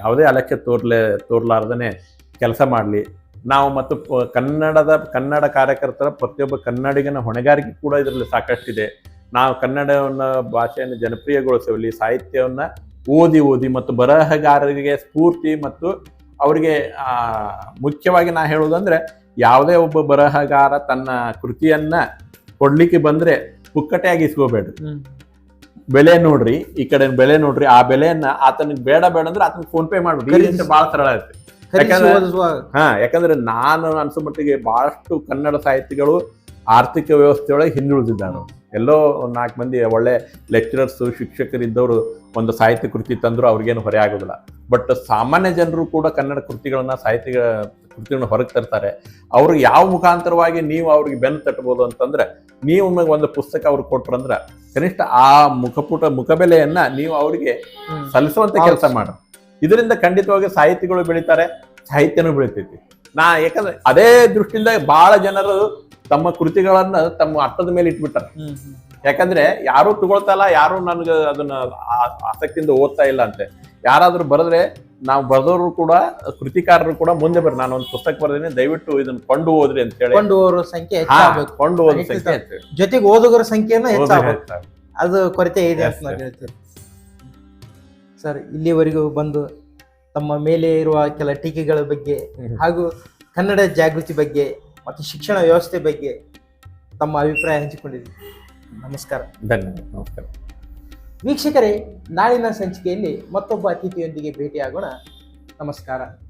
ಯಾವುದೇ ಅಲಕ್ಷ್ಯ ತೋರ್ಲೆ ತೋರ್ಲಾರ್ದೇ ಕೆಲಸ ಮಾಡಲಿ. ನಾವು ಮತ್ತು ಕನ್ನಡದ, ಕನ್ನಡ ಕಾರ್ಯಕರ್ತರ ಪ್ರತಿಯೊಬ್ಬ ಕನ್ನಡಿಗನ ಹೊಣೆಗಾರಿಕೆ ಕೂಡ ಇದರಲ್ಲಿ ಸಾಕಷ್ಟಿದೆ. ನಾವು ಕನ್ನಡವನ್ನು ಭಾಷೆಯನ್ನು ಜನಪ್ರಿಯಗೊಳಿಸಲಿ ಸಾಹಿತ್ಯವನ್ನು ಓದಿ ಓದಿ ಮತ್ತು ಬರಹಗಾರರಿಗೆ ಸ್ಫೂರ್ತಿ ಮತ್ತು ಅವರಿಗೆ ಆ, ಮುಖ್ಯವಾಗಿ ನಾ ಹೇಳೋದಂದರೆ ಯಾವುದೇ ಒಬ್ಬ ಬರಹಗಾರ ತನ್ನ ಕೃತಿಯನ್ನ ಕೊಡ್ಲಿಕ್ಕೆ ಬಂದ್ರೆ ಪುಕ್ಕಟೆಯಾಗಿ ಇಸ್ಕೋಬೇಡ್ರಿ ಬೆಲೆ ನೋಡ್ರಿ ಈ ಕಡೆ ಬೆಲೆ ನೋಡ್ರಿ ಆ ಬೆಲೆಯನ್ನ ಆತನಿಗೆ ಬೇಡ ಬೇಡ ಅಂದ್ರೆ ಆತನ ಫೋನ್ ಪೇ ಮಾಡ್ಬಿಡಿ ಬಹಳ ಸರಳ ಐತಿ. ಯಾಕಂದ್ರೆ- ಹಾ ಯಾಕಂದ್ರೆ ನಾನು ಅನ್ಸೋ ಮಟ್ಟಿಗೆ ಬಹಳಷ್ಟು ಕನ್ನಡ ಸಾಹಿತಿಗಳು ಆರ್ಥಿಕ ವ್ಯವಸ್ಥೆಯೊಳಗೆ ಹಿಂದುಳಿದಿದ್ದಾರೆ ಎಲ್ಲೋ ನಾಲ್ಕು ಮಂದಿ ಒಳ್ಳೆ ಲೆಕ್ಚರರ್ಸ್ ಶಿಕ್ಷಕರಿದ್ದವರು ಒಂದು ಸಾಹಿತ್ಯ ಕೃತಿ ತಂದ್ರು ಅವ್ರಿಗೇನು ಹೊರೆ ಆಗೋದಿಲ್ಲ. ಬಟ್ ಸಾಮಾನ್ಯ ಜನರು ಕೂಡ ಕನ್ನಡ ಕೃತಿಗಳನ್ನು ಸಾಹಿತ್ಯ ಕೃತಿಗಳನ್ನ ಹೊರಗೆ ತರ್ತಾರೆ. ಅವ್ರಿಗೆ ಯಾವ ಮುಖಾಂತರವಾಗಿ ನೀವು ಅವ್ರಿಗೆ ಬೆನ್ನು ತಟ್ಟಬೋದು ಅಂತಂದ್ರೆ ನೀವು ಒಂದು ಪುಸ್ತಕ ಅವ್ರಿಗೆ ಕೊಟ್ರಂದ್ರೆ ಕನಿಷ್ಠ ಆ ಮುಖಪುಟ ಮುಖಬೆಲೆಯನ್ನ ನೀವು ಅವರಿಗೆ ಸಲ್ಲಿಸುವಂಥ ಸಲ್ಲಿಸುವಂತ. ಕೆಲಸ ಮಾಡಿ. ಇದರಿಂದ ಖಂಡಿತವಾಗಿ ಸಾಹಿತಿಗಳು ಬೆಳಿತಾರೆ ಸಾಹಿತ್ಯನೂ ಬೆಳಿತೈತಿ. ನಾ ಯಾಕಂದ್ರೆ ಅದೇ ದೃಷ್ಟಿಯಿಂದ ಬಹಳ ಜನರು ತಮ್ಮ ಕೃತಿಗಳನ್ನ ತಮ್ಮ ಅರ್ಥದ ಮೇಲೆ ಇಟ್ಬಿಟ್ಟಾರೆ. ಯಾಕಂದ್ರೆ ಯಾರು ತಗೊಳ್ತಲ್ಲ ಯಾರು ನನ್ಗೆ ಅದನ್ನ ಆಸಕ್ತಿಯಿಂದ ಓದ್ತಾ ಇಲ್ಲ ಅಂತೆ ಯಾರಾದ್ರೂ ಬರೆದ್ರೆ ನಾವು ಬರೆದವರು ಕೂಡ ಕೃತಿಕಾರರು ಕೂಡ ಮುಂದೆ ಬರ್ರಿ ನಾನು ಒಂದು ಪುಸ್ತಕ ಬರೆದಿನಿ ದಯವಿಟ್ಟು ಇದನ್ನ ಕೊಂಡು ಓದ್ರಿ ಅಂತ ಹೇಳಿ ಕೊಂಡುವವರ ಸಂಖ್ಯೆ ಹೆಚ್ಚಾಗಬೇಕು ಕೊಂಡು ಓದೋ. ಸಂಖ್ಯೆ. ಜೊತೆಗೆ ಓದುಗರ ಸಂಖ್ಯೆನ ಹೆಚ್ಚಾಗಬೇಕು ಅದು ಕೊರತೆ ಇದೆ ಅಂತ ನಾನು ಹೇಳ್ತೀನಿ ಸರ್ ಇಲ್ಲಿವರೆಗೂ ಬಂದು ತಮ್ಮ ಮೇಲೆ ಇರುವ ಕೆಲ ಟೀಕೆಗಳ ಬಗ್ಗೆ. ಹಾಗೂ ಕನ್ನಡ ಜಾಗೃತಿ ಬಗ್ಗೆ ಮತ್ತು ಶಿಕ್ಷಣ ವ್ಯವಸ್ಥೆ ಬಗ್ಗೆ ತಮ್ಮ ಅಭಿಪ್ರಾಯ ಹಂಚಿಕೊಂಡಿದ್ದೀವಿ ನಮಸ್ಕಾರ. ಧನ್ಯವಾದ. ನಮಸ್ಕಾರ. ವೀಕ್ಷಕರೇ ನಾಳಿನ ಸಂಚಿಕೆಯಲ್ಲಿ ಮತ್ತೊಬ್ಬ ಅತಿಥಿಯೊಂದಿಗೆ ಭೇಟಿಯಾಗೋಣ. ನಮಸ್ಕಾರ.